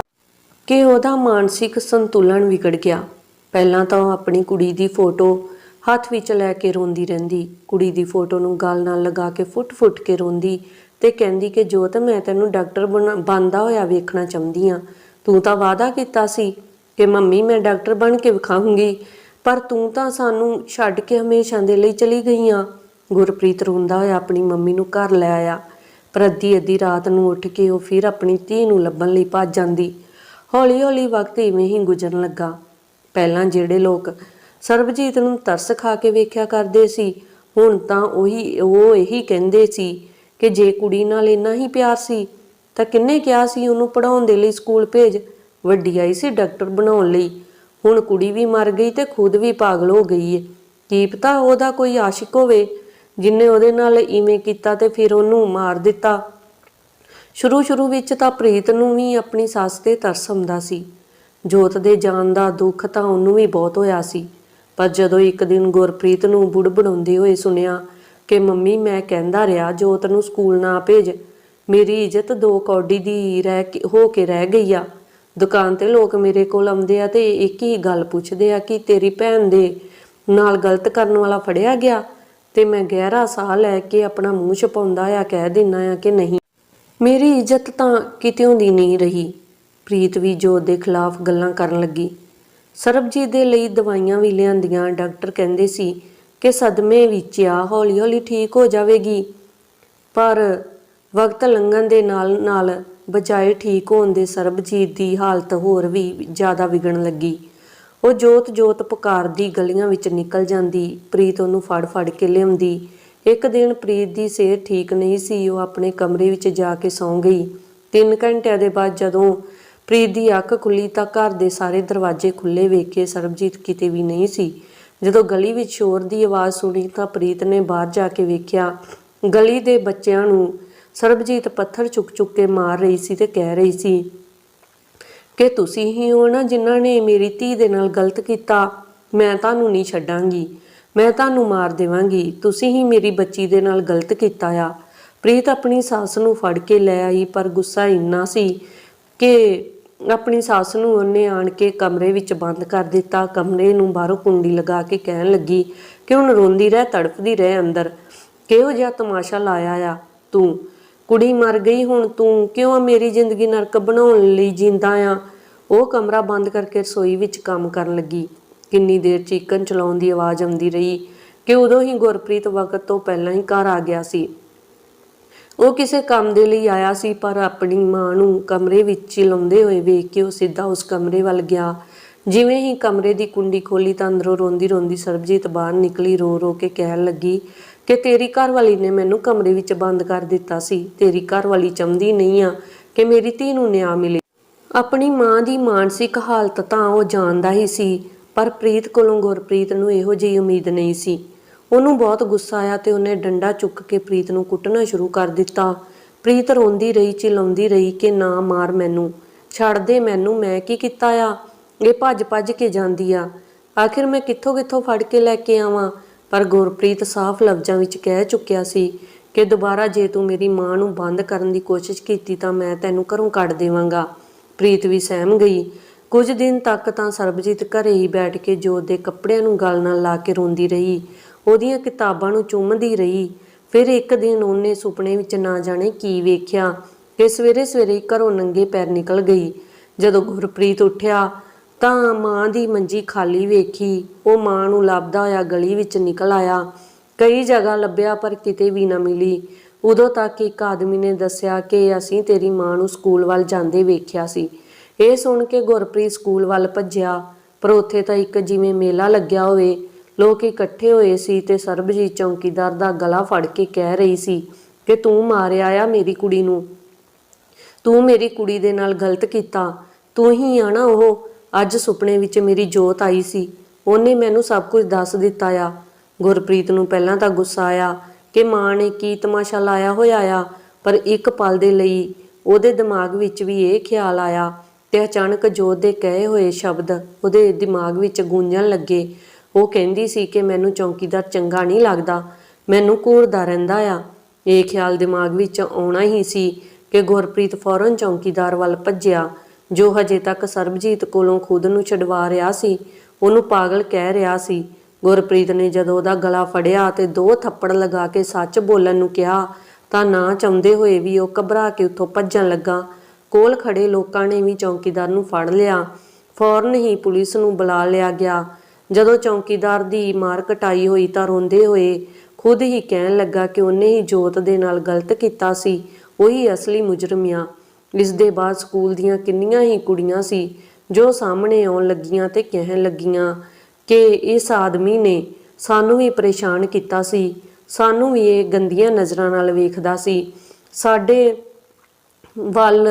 ਕਿ ਉਹਦਾ ਮਾਨਸਿਕ ਸੰਤੁਲਨ ਵਿਗੜ ਗਿਆ। ਪਹਿਲਾਂ ਤਾਂ ਉਹ ਆਪਣੀ ਕੁੜੀ ਦੀ ਫੋਟੋ ਹੱਥ ਵਿੱਚ ਲੈ ਕੇ ਰੋਂਦੀ ਰਹਿੰਦੀ। ਕੁੜੀ ਦੀ ਫੋਟੋ ਨੂੰ ਗਲ ਨਾਲ ਲਗਾ ਕੇ ਫੁੱਟ-ਫੁੱਟ ਕੇ ਰੋਂਦੀ ਤੇ ਕਹਿੰਦੀ ਕਿ ਜੋਤ ਮੈਂ ਤੈਨੂੰ ਡਾਕਟਰ ਬਣਦਾ ਹੋਇਆ ਵੇਖਣਾ ਚਾਹੁੰਦੀ ਆ। ਤੂੰ ਤਾਂ ਵਾਅਦਾ ਕੀਤਾ ਸੀ ਕਿ ਮੰਮੀ ਮੈਂ ਡਾਕਟਰ ਬਣ ਕੇ ਵਿਖਾਉਂਗੀ, ਪਰ ਤੂੰ ਤਾਂ ਸਾਨੂੰ ਛੱਡ ਕੇ ਹਮੇਸ਼ਾ ਦੇ ਲਈ ਚਲੀ ਗਈ ਆ ਗੁਰਪ੍ਰੀਤ ਰੋਂਦਾ ਹੋਇਆ ਆਪਣੀ ਮੰਮੀ ਨੂੰ ਘਰ ਲੈ ਆਇਆ। ਪਰ ਅੱਧੀ ਅੱਧੀ ਰਾਤ ਨੂੰ ਉੱਠ ਕੇ ਉਹ ਫਿਰ ਆਪਣੀ ਧੀ ਨੂੰ ਲੱਭਣ ਲਈ ਭੱਜ ਜਾਂਦੀ। ਹੌਲੀ-ਹੌਲੀ ਵਕਤ ਇਵੇਂ ਹੀ ਗੁਜ਼ਰਨ ਲੱਗਾ। ਪਹਿਲਾਂ ਜਿਹੜੇ ਲੋਕ ਸਰਬਜੀਤ ਨੂੰ ਤਰਸ ਖਾ ਕੇ ਵੇਖਿਆ ਕਰਦੇ ਸੀ, ਹੁਣ ਤਾਂ ਉਹੀ ਉਹ ਇਹੀ ਕਹਿੰਦੇ ਸੀ ਕਿ ਜੇ ਕੁੜੀ ਨਾਲ ਇੰਨਾ ਹੀ ਪਿਆਰ ਸੀ ਤਾਂ ਕਿੰਨੇ ਕਿਹਾ ਸੀ ਉਹਨੂੰ ਪੜਾਉਣ ਦੇ ਲਈ ਸਕੂਲ ਭੇਜ? ਵੱਡੀ ਆਈ ਸੀ ਡਾਕਟਰ ਬਣਾਉਣ ਲਈ। ਹੁਣ ਕੁੜੀ ਵੀ ਮਰ ਗਈ ਤੇ ਖੁਦ ਵੀ ਪਾਗਲ ਹੋ ਗਈ ਏ। ਕੀ ਪਤਾ ਉਹਦਾ ਕੋਈ ਆਸ਼ਿਕ ਹੋਵੇ, ਜਿਨੇ ਉਹਦੇ ਨਾਲ ਇਵੇਂ ਕੀਤਾ ਤੇ ਫਿਰ ਉਹਨੂੰ ਮਾਰ ਦਿੱਤਾ। ਸ਼ੁਰੂ ਸ਼ੁਰੂ ਵਿੱਚ ਤਾਂ ਪ੍ਰੀਤ ਨੂੰ ਵੀ ਆਪਣੀ ਸੱਸ ਤੇ ਤਰਸ ਆਉਂਦਾ ਸੀ। ਜੋਤ ਦੇ ਜਾਣ ਦਾ ਦੁੱਖ ਤਾਂ ਉਹਨੂੰ ਵੀ ਬਹੁਤ ਹੋਇਆ ਸੀ। ਪਰ ਜਦੋਂ ਇੱਕ ਦਿਨ ਗੁਰਪ੍ਰੀਤ ਨੂੰ ਬੁੜਬੜਾਉਂਦੇ ਹੋਏ ਸੁਣਿਆ ਕਿ ਮੰਮੀ ਮੈਂ ਕਹਿੰਦਾ ਰਿਹਾ ਜੋਤ ਨੂੰ ਸਕੂਲ ਨਾ ਭੇਜ ਮੇਰੀ ਇੱਜ਼ਤ ਦੋ ਕੌਡੀ ਦੀ ਰਹਿ ਕੇ, ਹੋ ਕੇ ਰਹਿ ਗਈ ਆ। ਦੁਕਾਨ ਤੇ ਲੋਕ ਮੇਰੇ ਕੋਲ ਆਉਂਦੇ ਆ ਤੇ ਇੱਕ ਹੀ ਗੱਲ ਪੁੱਛਦੇ ਆ ਕਿ ਤੇਰੀ ਭੈਣ ਦੇ ਨਾਲ ਗਲਤ ਕਰਨ ਵਾਲਾ ਫੜਿਆ ਗਿਆ? ਤੇ ਮੈਂ ਗਹਿਰਾ ਸਾਹ ਲੈ ਕੇ ਆਪਣਾ ਮੂੰਹ ਛਪਾਉਂਦਾ ਆ, ਕਹਿ ਦਿੰਨਾ ਆ ਕਿ ਨਹੀਂ। ਮੇਰੀ ਇੱਜ਼ਤ ਤਾਂ ਕਿਤਿਓਂ ਦੀ ਨਹੀਂ ਰਹੀ। ਪ੍ਰੀਤ ਵੀ ਜੋਤ ਦੇ ਖਿਲਾਫ ਗੱਲਾਂ ਕਰਨ ਲੱਗੀ। ਸਰਬਜੀਤ ਦੇ ਲਈ ਦਵਾਈਆਂ ਵੀ ਲਿਆਂਦੀਆਂ। ਡਾਕਟਰ ਕਹਿੰਦੇ ਸੀ ਕਿ ਸਦਮੇ ਵਿੱਚ ਆ, ਹੌਲੀ-ਹੌਲੀ ਠੀਕ ਹੋ ਜਾਵੇਗੀ। ਪਰ ਵਕਤ ਲੰਘਣ ਦੇ ਨਾਲ ਨਾਲ ਬਜਾਏ ਠੀਕ ਹੋਣ ਦੇ ਸਰਬਜੀਤ ਦੀ ਹਾਲਤ ਹੋਰ ਵੀ ਜ਼ਿਆਦਾ ਵਿਗੜਨ ਲੱਗੀ। ਉਹ ਜੋਤ ਜੋਤ ਪੁਕਾਰਦੀ ਗਲੀਆਂ ਵਿੱਚ ਨਿਕਲ ਜਾਂਦੀ। ਪ੍ਰੀਤ ਉਹਨੂੰ ਫੜ ਫੜ ਕੇ ਲਿਆਉਂਦੀ। ਇੱਕ ਦਿਨ ਪ੍ਰੀਤ ਦੀ ਸਿਹਤ ਠੀਕ ਨਹੀਂ ਸੀ। ਉਹ ਆਪਣੇ ਕਮਰੇ ਵਿੱਚ ਜਾ ਕੇ ਸੌਂ ਗਈ। 3 ਘੰਟਿਆਂ ਦੇ ਬਾਅਦ ਜਦੋਂ ਪ੍ਰੀਤ ਦੀ ਅੱਖ ਖੁੱਲੀ ਤਾਂ ਘਰ ਦੇ ਸਾਰੇ ਦਰਵਾਜ਼ੇ ਖੁੱਲੇ ਕੇ ਸਰਬਜੀਤ ਕਿਤੇ ਵੀ ਨਹੀਂ ਸੀ। ਜਦੋਂ ਗਲੀ ਵਿੱਚ ਸ਼ੋਰ ਦੀ ਆਵਾਜ਼ ਸੁਣੀ ਤਾਂ ਪ੍ਰੀਤ ਨੇ ਬਾਹਰ ਜਾ ਕੇ ਵੇਖਿਆ, ਗਲੀ ਦੇ ਬੱਚਿਆਂ ਨੂੰ ਸਰਬਜੀਤ ਪੱਥਰ ਚੁੱਕ ਚੁੱਕ ਕੇ ਮਾਰ ਰਹੀ ਸੀ ਤੇ ਕਹਿ ਰਹੀ ਸੀ ਕਿ ਤੁਸੀਂ ਹੀ ਹੋ ਨਾ ਜਿਨ੍ਹਾਂ ਨੇ ਮੇਰੀ ਧੀ ਦੇ ਨਾਲ ਗਲਤ ਕੀਤਾ, ਮੈਂ ਤੁਹਾਨੂੰ ਨਹੀਂ ਛੱਡਾਂਗੀ, ਮੈਂ ਤੁਹਾਨੂੰ ਮਾਰ ਦੇਵਾਂਗੀ, ਤੁਸੀਂ ਹੀ ਮੇਰੀ ਬੱਚੀ ਦੇ ਨਾਲ ਗਲਤ ਕੀਤਾ ਆ। ਪ੍ਰੀਤ ਆਪਣੀ ਸੱਸ ਨੂੰ ਫੜ ਕੇ ਲੈ ਆਈ, ਪਰ ਗੁੱਸਾ ਇੰਨਾ ਸੀ ਕਿ ਆਪਣੀ ਸੱਸ ਨੂੰ ਉਹਨੇ ਆਣ ਕੇ ਕਮਰੇ ਵਿੱਚ ਬੰਦ ਕਰ ਦਿੱਤਾ, ਕਮਰੇ ਨੂੰ ਬਾਹਰੋਂ ਕੁੰਡੀ ਲਗਾ ਕੇ ਕਹਿਣ ਲੱਗੀ ਕਿ ਹੁਣ ਰੋਂਦੀ ਰਹਿ, ਤੜਫਦੀ ਰਹਿ ਅੰਦਰ, ਕਿਹੋ ਜਿਹਾ ਤਮਾਸ਼ਾ ਲਾਇਆ ਆ ਤੂੰ? ਕੁੜੀ ਮਰ ਗਈ, ਹੁਣ ਤੂੰ ਕਿਉਂ ਮੇਰੀ ਜ਼ਿੰਦਗੀ ਨਰਕ ਬਣਾਉਣ ਲਈ ਜਿੰਦਾ ਆ? ਉਹ ਕਮਰਾ ਬੰਦ ਕਰਕੇ ਰਸੋਈ ਵਿੱਚ ਕੰਮ ਕਰਨ ਲੱਗੀ। ਕਿੰਨੀ ਦੇਰ ਚੀਕਨ ਚਲਾਉਣ ਦੀ ਆਵਾਜ਼ ਆਉਂਦੀ ਰਹੀ ਕਿ ਉਦੋਂ ਹੀ ਗੁਰਪ੍ਰੀਤ ਵਕਤ ਤੋਂ ਪਹਿਲਾਂ ਹੀ ਘਰ ਆ ਗਿਆ ਸੀ। ਉਹ ਕਿਸੇ ਕੰਮ ਦੇ ਲਈ ਆਇਆ ਸੀ, ਪਰ ਆਪਣੀ ਮਾਂ ਨੂੰ ਕਮਰੇ ਵਿੱਚ ਚਿਲਾਉਂਦੇ ਹੋਏ ਵੇਖ ਕੇ ਉਹ ਸਿੱਧਾ ਉਸ ਕਮਰੇ ਵੱਲ ਗਿਆ। ਜਿਵੇਂ ਹੀ ਕਮਰੇ ਦੀ ਕੁੰਡੀ ਖੋਲੀ ਤਾਂ ਅੰਦਰੋਂ ਰੋਂਦੀ ਰੋਂਦੀ ਸਰਬਜੀਤ ਬਾਹਰ ਨਿਕਲੀ ਰੋ ਰੋ ਕੇ ਕਹਿਣ ਲੱਗੀ ਕਿ ਤੇਰੀ ਘਰਵਾਲੀ ਨੇ ਮੈਨੂੰ ਕਮਰੇ ਵਿੱਚ ਬੰਦ ਕਰ ਦਿੱਤਾ ਸੀ। ਤੇਰੀ ਘਰਵਾਲੀ ਚਾਹੁੰਦੀ ਨਹੀਂ ਆ ਕਿ ਮੇਰੀ ਧੀ ਨੂੰ ਨਿਆਂ ਮਿਲੇ। ਆਪਣੀ ਮਾਂ ਦੀ ਮਾਨਸਿਕ ਹਾਲਤ ਤਾਂ ਉਹ ਜਾਣਦਾ ਹੀ ਸੀ, ਪਰ ਪ੍ਰੀਤ ਕੋਲੋਂ ਗੁਰਪ੍ਰੀਤ ਨੂੰ ਇਹੋ ਜਿਹੀ ਉਮੀਦ ਨਹੀਂ ਸੀ। ਉਹਨੂੰ ਬਹੁਤ ਗੁੱਸਾ ਆਇਆ ਤੇ ਉਹਨੇ ਡੰਡਾ ਚੁੱਕ ਕੇ ਪ੍ਰੀਤ ਨੂੰ ਕੁੱਟਣਾ ਸ਼ੁਰੂ ਕਰ ਦਿੱਤਾ। ਪ੍ਰੀਤ ਰੋਂਦੀ ਰਹੀ, ਚਿਲਾਉਂਦੀ ਰਹੀ ਕਿ ਨਾ ਮਾਰ ਮੈਨੂੰ। ਛੱਡ ਦੇ ਮੈਨੂੰ, ਮੈਂ ਕੀ ਕੀਤਾ ਆ? ਇਹ ਭੱਜ ਭੱਜ ਕੇ ਜਾਂਦੀ ਆ। ਆਖਿਰ ਮੈਂ ਕਿੱਥੋਂ ਕਿੱਥੋਂ ਫੜ ਕੇ ਲੈ ਕੇ ਆਵਾਂ? ਪਰ ਗੁਰਪ੍ਰੀਤ ਸਾਫ਼ ਲਫ਼ਜ਼ਾਂ ਵਿੱਚ ਕਹਿ ਚੁੱਕਿਆ ਸੀ ਕਿ ਦੁਬਾਰਾ ਜੇ ਤੂੰ ਮੇਰੀ ਮਾਂ ਨੂੰ ਬੰਦ ਕਰਨ ਦੀ ਕੋਸ਼ਿਸ਼ ਕੀਤੀ ਤਾਂ ਮੈਂ ਤੈਨੂੰ ਘਰੋਂ ਕੱਢ ਦੇਵਾਂਗਾ। ਪ੍ਰੀਤ ਵੀ ਸਹਿਮ ਗਈ। ਕੁਝ ਦਿਨ ਤੱਕ ਤਾਂ ਸਰਬਜੀਤ ਘਰੇ ਹੀ ਬੈਠ ਕੇ ਜੋਤ ਦੇ ਕੱਪੜਿਆਂ ਨੂੰ ਗਲ ਨਾਲ ਲਾ ਕੇ ਰੋਂਦੀ ਰਹੀ। ਉਹਦੀਆਂ ਕਿਤਾਬਾਂ ਨੂੰ ਚੁੰਮਦੀ ਰਹੀ। ਫਿਰ ਇੱਕ ਦਿਨ ਉਹਨੇ ਸੁਪਨੇ ਵਿੱਚ ਨਾ ਜਾਣੇ ਕੀ ਵੇਖਿਆ ਕਿ ਸਵੇਰੇ ਸਵੇਰੇ ਘਰੋਂ ਨੰਗੇ ਪੈਰ ਨਿਕਲ ਗਈ। ਜਦੋਂ ਗੁਰਪ੍ਰੀਤ ਉੱਠਿਆ ਤਾਂ ਮਾਂ ਦੀ ਮੰਜੀ ਖਾਲੀ ਵੇਖੀ, ਉਹ ਮਾਂ ਨੂੰ ਲੱਭਦਾ ਹੋਇਆ ਗਲੀ ਵਿੱਚ ਨਿਕਲ ਆਇਆ। ਕਈ ਜਗ੍ਹਾ ਲੱਭਿਆ ਪਰ ਕਿਤੇ ਵੀ ਨਾ ਮਿਲੀ। ਉਦੋਂ ਤੱਕ ਇੱਕ ਆਦਮੀ ਨੇ ਦੱਸਿਆ ਕਿ ਅਸੀਂ ਤੇਰੀ ਮਾਂ ਨੂੰ ਸਕੂਲ ਵੱਲ ਜਾਂਦੇ ਵੇਖਿਆ ਸੀ। ਇਹ ਸੁਣ ਕੇ ਗੁਰਪ੍ਰੀਤ ਸਕੂਲ ਵੱਲ ਭੱਜਿਆ, ਪਰ ਉੱਥੇ ਤਾਂ ਇੱਕ ਜਿਵੇਂ ਮੇਲਾ ਲੱਗਿਆ ਹੋਵੇ। ਲੋਕ ਇਕੱਠੇ ਹੋਏ ਸੀ ਤੇ ਸਰਬਜੀਤ ਚੌਂਕੀਦਾਰ ਦਾ ਗਲਾ ਫੜ ਕੇ ਕਹਿ ਰਹੀ ਸੀ ਕਿ ਤੂੰ ਮਾਰਿਆ ਆ ਮੇਰੀ ਕੁੜੀ ਨੂੰ। ਤੂੰ ਮੇਰੀ ਕੁੜੀ ਦੇ ਨਾਲ ਗਲਤ ਕੀਤਾ। ਤੂੰ ਹੀ ਆ ਨਾ ਉਹ। ਅੱਜ ਸੁਪਨੇ ਵਿੱਚ ਮੇਰੀ ਜੋਤ ਆਈ ਸੀ। ਉਹਨੇ ਮੈਨੂੰ ਸਭ ਕੁਝ ਦੱਸ ਦਿੱਤਾ ਆ। ਗੁਰਪ੍ਰੀਤ ਨੂੰ ਪਹਿਲਾਂ ਤਾਂ ਗੁੱਸਾ ਆਇਆ ਕਿ ਮਾਂ ਨੇ ਕੀ ਤਮਾਸ਼ਾ ਲਾਇਆ ਹੋਇਆ ਆ, ਪਰ ਇੱਕ ਪਲ ਦੇ ਲਈ ਉਹਦੇ ਦਿਮਾਗ ਵਿੱਚ ਵੀ ਇਹ ਖਿਆਲ ਆਇਆ ਤੇ ਅਚਾਨਕ ਜੋਤ ਦੇ ਕਹੇ ਹੋਏ ਸ਼ਬਦ ਉਹਦੇ ਦਿਮਾਗ ਵਿੱਚ ਗੂੰਜਣ ਲੱਗੇ। ਉਹ ਕਹਿੰਦੀ ਸੀ ਕਿ ਮੈਨੂੰ ਚੌਕੀਦਾਰ ਚੰਗਾ ਨਹੀਂ ਲੱਗਦਾ, ਮੈਨੂੰ ਘੂਰਦਾ ਰਹਿੰਦਾ ਆ। ਇਹ ਖਿਆਲ ਦਿਮਾਗ ਵਿੱਚ ਆਉਣਾ ਹੀ ਸੀ ਕਿ ਗੁਰਪ੍ਰੀਤ ਫੌਰਨ ਚੌਕੀਦਾਰ ਵੱਲ ਭੱਜਿਆ ਜੋ ਹਜੇ ਤੱਕ ਸਰਬਜੀਤ ਕੋਲੋਂ ਖੁਦ ਨੂੰ ਛਡਵਾ ਰਿਹਾ ਸੀ, ਉਹਨੂੰ ਪਾਗਲ ਕਹਿ ਰਿਹਾ ਸੀ। ਗੁਰਪ੍ਰੀਤ ਨੇ ਜਦੋਂ ਉਹਦਾ ਗਲਾ ਫੜਿਆ ਤੇ ਦੋ ਥੱਪੜ ਲਗਾ ਕੇ ਸੱਚ ਬੋਲਣ ਨੂੰ ਕਿਹਾ, ਤਾਂ ਨਾ ਚਾਹੁੰਦੇ ਹੋਏ ਵੀ ਉਹ ਘਬਰਾ ਕੇ ਉੱਥੋਂ ਭੱਜਣ ਲੱਗਾ। ਕੋਲ ਖੜੇ ਲੋਕਾਂ ਨੇ ਵੀ ਚੌਕੀਦਾਰ ਨੂੰ ਫੜ ਲਿਆ। ਫੌਰਨ ਹੀ ਪੁਲਿਸ ਨੂੰ ਬੁਲਾ ਲਿਆ ਗਿਆ। ਜਦੋਂ ਚੌਕੀਦਾਰ ਦੀ ਮਾਰ ਕਟਾਈ ਹੋਈ ਤਾਂ ਰੋਂਦੇ ਹੋਏ ਖੁਦ ਹੀ ਕਹਿਣ ਲੱਗਾ ਕਿ ਉਹਨੇ ਹੀ ਜੋਤ ਦੇ ਨਾਲ ਗਲਤ ਕੀਤਾ ਸੀ। ਉਹੀ ਅਸਲੀ ਮੁਜਰਮ ਆ। ਇਸ ਦੇ ਬਾਅਦ ਸਕੂਲ ਦੀਆਂ ਕਿੰਨੀਆਂ ਹੀ ਕੁੜੀਆਂ ਸੀ, ਜੋ ਸਾਹਮਣੇ ਆਉਣ ਲੱਗੀਆਂ ਤੇ ਕਹਿਣ ਲੱਗੀਆਂ ਕਿ ਇਸ ਆਦਮੀ ਨੇ ਸਾਨੂੰ ਵੀ ਪਰੇਸ਼ਾਨ ਕੀਤਾ ਸੀ, ਸਾਨੂੰ ਵੀ ਇਹ ਗੰਦੀਆਂ ਨਜ਼ਰਾਂ ਨਾਲ ਵੇਖਦਾ ਸੀ, ਸਾਡੇ ਵੱਲ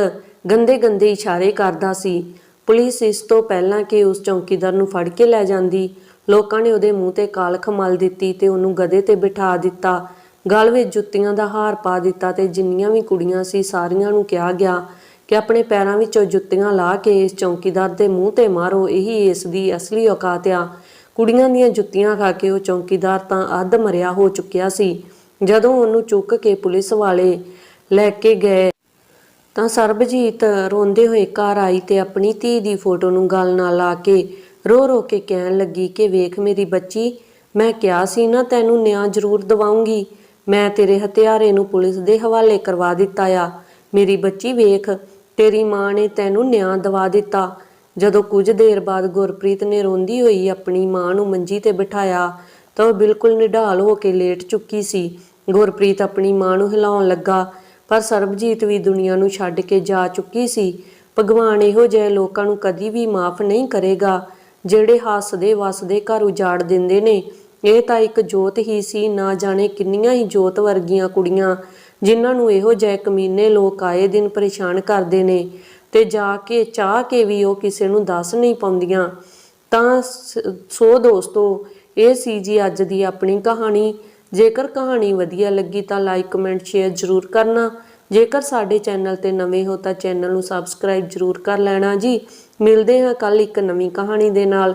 ਗੰਦੇ ਗੰਦੇ ਇਸ਼ਾਰੇ ਕਰਦਾ ਸੀ। ਪੁਲਿਸ ਇਸ ਤੋਂ ਪਹਿਲਾਂ ਕਿ ਉਸ ਚੌਕੀਦਾਰ ਨੂੰ ਫੜ ਕੇ ਲੈ ਜਾਂਦੀ, ਲੋਕਾਂ ਨੇ ਉਹਦੇ ਮੂੰਹ ਤੇ ਕਾਲਖ ਮਲ ਦਿੱਤੀ ਤੇ ਉਹਨੂੰ ਗਧੇ ਤੇ ਬਿਠਾ ਦਿੱਤਾ। ਗਲ ਵਿੱਚ ਜੁੱਤੀਆਂ ਦਾ ਹਾਰ ਪਾ ਦਿੱਤਾ ਤੇ ਜਿੰਨੀਆਂ ਵੀ ਕੁੜੀਆਂ ਸੀ ਸਾਰੀਆਂ ਨੂੰ ਕਿਹਾ ਗਿਆ ਕਿ ਆਪਣੇ ਪੈਰਾਂ ਵਿੱਚੋਂ ਜੁੱਤੀਆਂ ਲਾ ਕੇ ਇਸ ਚੌਕੀਦਾਰ ਦੇ ਮੂੰਹ ਤੇ ਮਾਰੋ, ਇਹੀ ਇਸ ਦੀ ਅਸਲੀ ਔਕਾਤ ਆ। ਕੁੜੀਆਂ ਦੀਆਂ ਜੁੱਤੀਆਂ ਖਾ ਕੇ ਉਹ ਚੌਕੀਦਾਰ ਤਾਂ ਅੱਧ ਮਰਿਆ ਹੋ ਚੁੱਕਿਆ ਸੀ। ਜਦੋਂ ਉਹਨੂੰ ਚੁੱਕ ਕੇ ਪੁਲਿਸ ਵਾਲੇ ਲੈ ਕੇ ਗਏ ਤਾਂ ਸਰਬਜੀਤ ਰੋਂਦੇ ਹੋਏ ਘਰ ਆਈ ਤੇ ਆਪਣੀ ਧੀ ਦੀ ਫੋਟੋ ਨੂੰ ਗਲ ਨਾਲ ਲਾ ਕੇ ਰੋ ਰੋ ਕੇ ਕਹਿਣ ਲੱਗੀ ਕਿ ਵੇਖ ਮੇਰੀ ਬੱਚੀ, ਮੈਂ ਕਿਹਾ ਸੀ ਨਾ ਤੈਨੂੰ ਨਿਆਂ ਜ਼ਰੂਰ ਦਿਵਾਉਂਗੀ। ਮੈਂ ਤੇਰੇ ਹਥਿਆਰੇ ਨੂੰ ਪੁਲਿਸ ਦੇ ਹਵਾਲੇ ਕਰਵਾ ਦਿੱਤਾ ਆ। ਮੇਰੀ ਬੱਚੀ ਵੇਖ, ਤੇਰੀ ਮਾਂ ਨੇ ਤੈਨੂੰ ਨਿਆਂ ਦਿਵਾ ਦਿੱਤਾ। ਜਦੋਂ ਕੁਝ ਦੇਰ ਬਾਅਦ ਗੁਰਪ੍ਰੀਤ ਨੇ ਰੋਂਦੀ ਹੋਈ ਆਪਣੀ ਮਾਂ ਨੂੰ ਮੰਜੀ ਤੇ ਬਿਠਾਇਆ, ਤਾਂ ਉਹ ਬਿਲਕੁਲ ਨਿਢਾਲ ਹੋ ਕੇ ਲੇਟ ਚੁੱਕੀ ਸੀ। ਗੁਰਪ੍ਰੀਤ ਆਪਣੀ ਮਾਂ ਨੂੰ ਹਿਲਾਉਣ ਲੱਗਾ, ਪਰ ਸਰਬਜੀਤ ਵੀ ਦੁਨੀਆ ਨੂੰ ਛੱਡ ਕੇ ਜਾ ਚੁੱਕੀ ਸੀ। ਭਗਵਾਨ ਇਹੋ ਜਿਹੇ ਲੋਕਾਂ ਨੂੰ ਕਦੀ ਵੀ ਮਾਫ ਨਹੀਂ ਕਰੇਗਾ, ਜਿਹੜੇ ਹੱਸਦੇ ਵਸਦੇ ਘਰ ਉਜਾੜ ਦਿੰਦੇ ਨੇ। ਇਹ ਤਾਂ ਇੱਕ ਜੋਤ ਹੀ ਸੀ, ਨਾ ਜਾਣੇ ਕਿੰਨੀਆਂ ਹੀ ਜੋਤ ਵਰਗੀਆਂ ਕੁੜੀਆਂ, ਜਿਨ੍ਹਾਂ ਨੂੰ ਇਹੋ ਜਿਹੇ ਕਮੀਨੇ ਲੋਕ ਆਏ ਦਿਨ ਪਰੇਸ਼ਾਨ ਕਰਦੇ ਨੇ ਤੇ ਜਾ ਕੇ, ਚਾਹ ਕੇ ਵੀ ਉਹ ਕਿਸੇ ਨੂੰ ਦੱਸ ਨਹੀਂ ਪਾਉਂਦੀਆਂ। ਤਾਂ ਸੋ ਦੋਸਤੋ, ਇਹ ਸੀ ਜੀ ਅੱਜ ਦੀ ਆਪਣੀ ਕਹਾਣੀ। ਜੇਕਰ ਕਹਾਣੀ ਵਧੀਆ ਲੱਗੀ ਤਾਂ ਲਾਈਕ ਕਮੈਂਟ ਸ਼ੇਅਰ ਜ਼ਰੂਰ ਕਰਨਾ। ਜੇਕਰ ਸਾਡੇ ਚੈਨਲ ਤੇ ਨਵੇਂ ਹੋ ਤਾਂ ਚੈਨਲ ਨੂੰ ਸਬਸਕ੍ਰਾਈਬ ਜ਼ਰੂਰ ਕਰ ਲੈਣਾ ਜੀ। ਮਿਲਦੇ ਹਾਂ ਕੱਲ ਇੱਕ ਨਵੀਂ ਕਹਾਣੀ ਦੇ ਨਾਲ।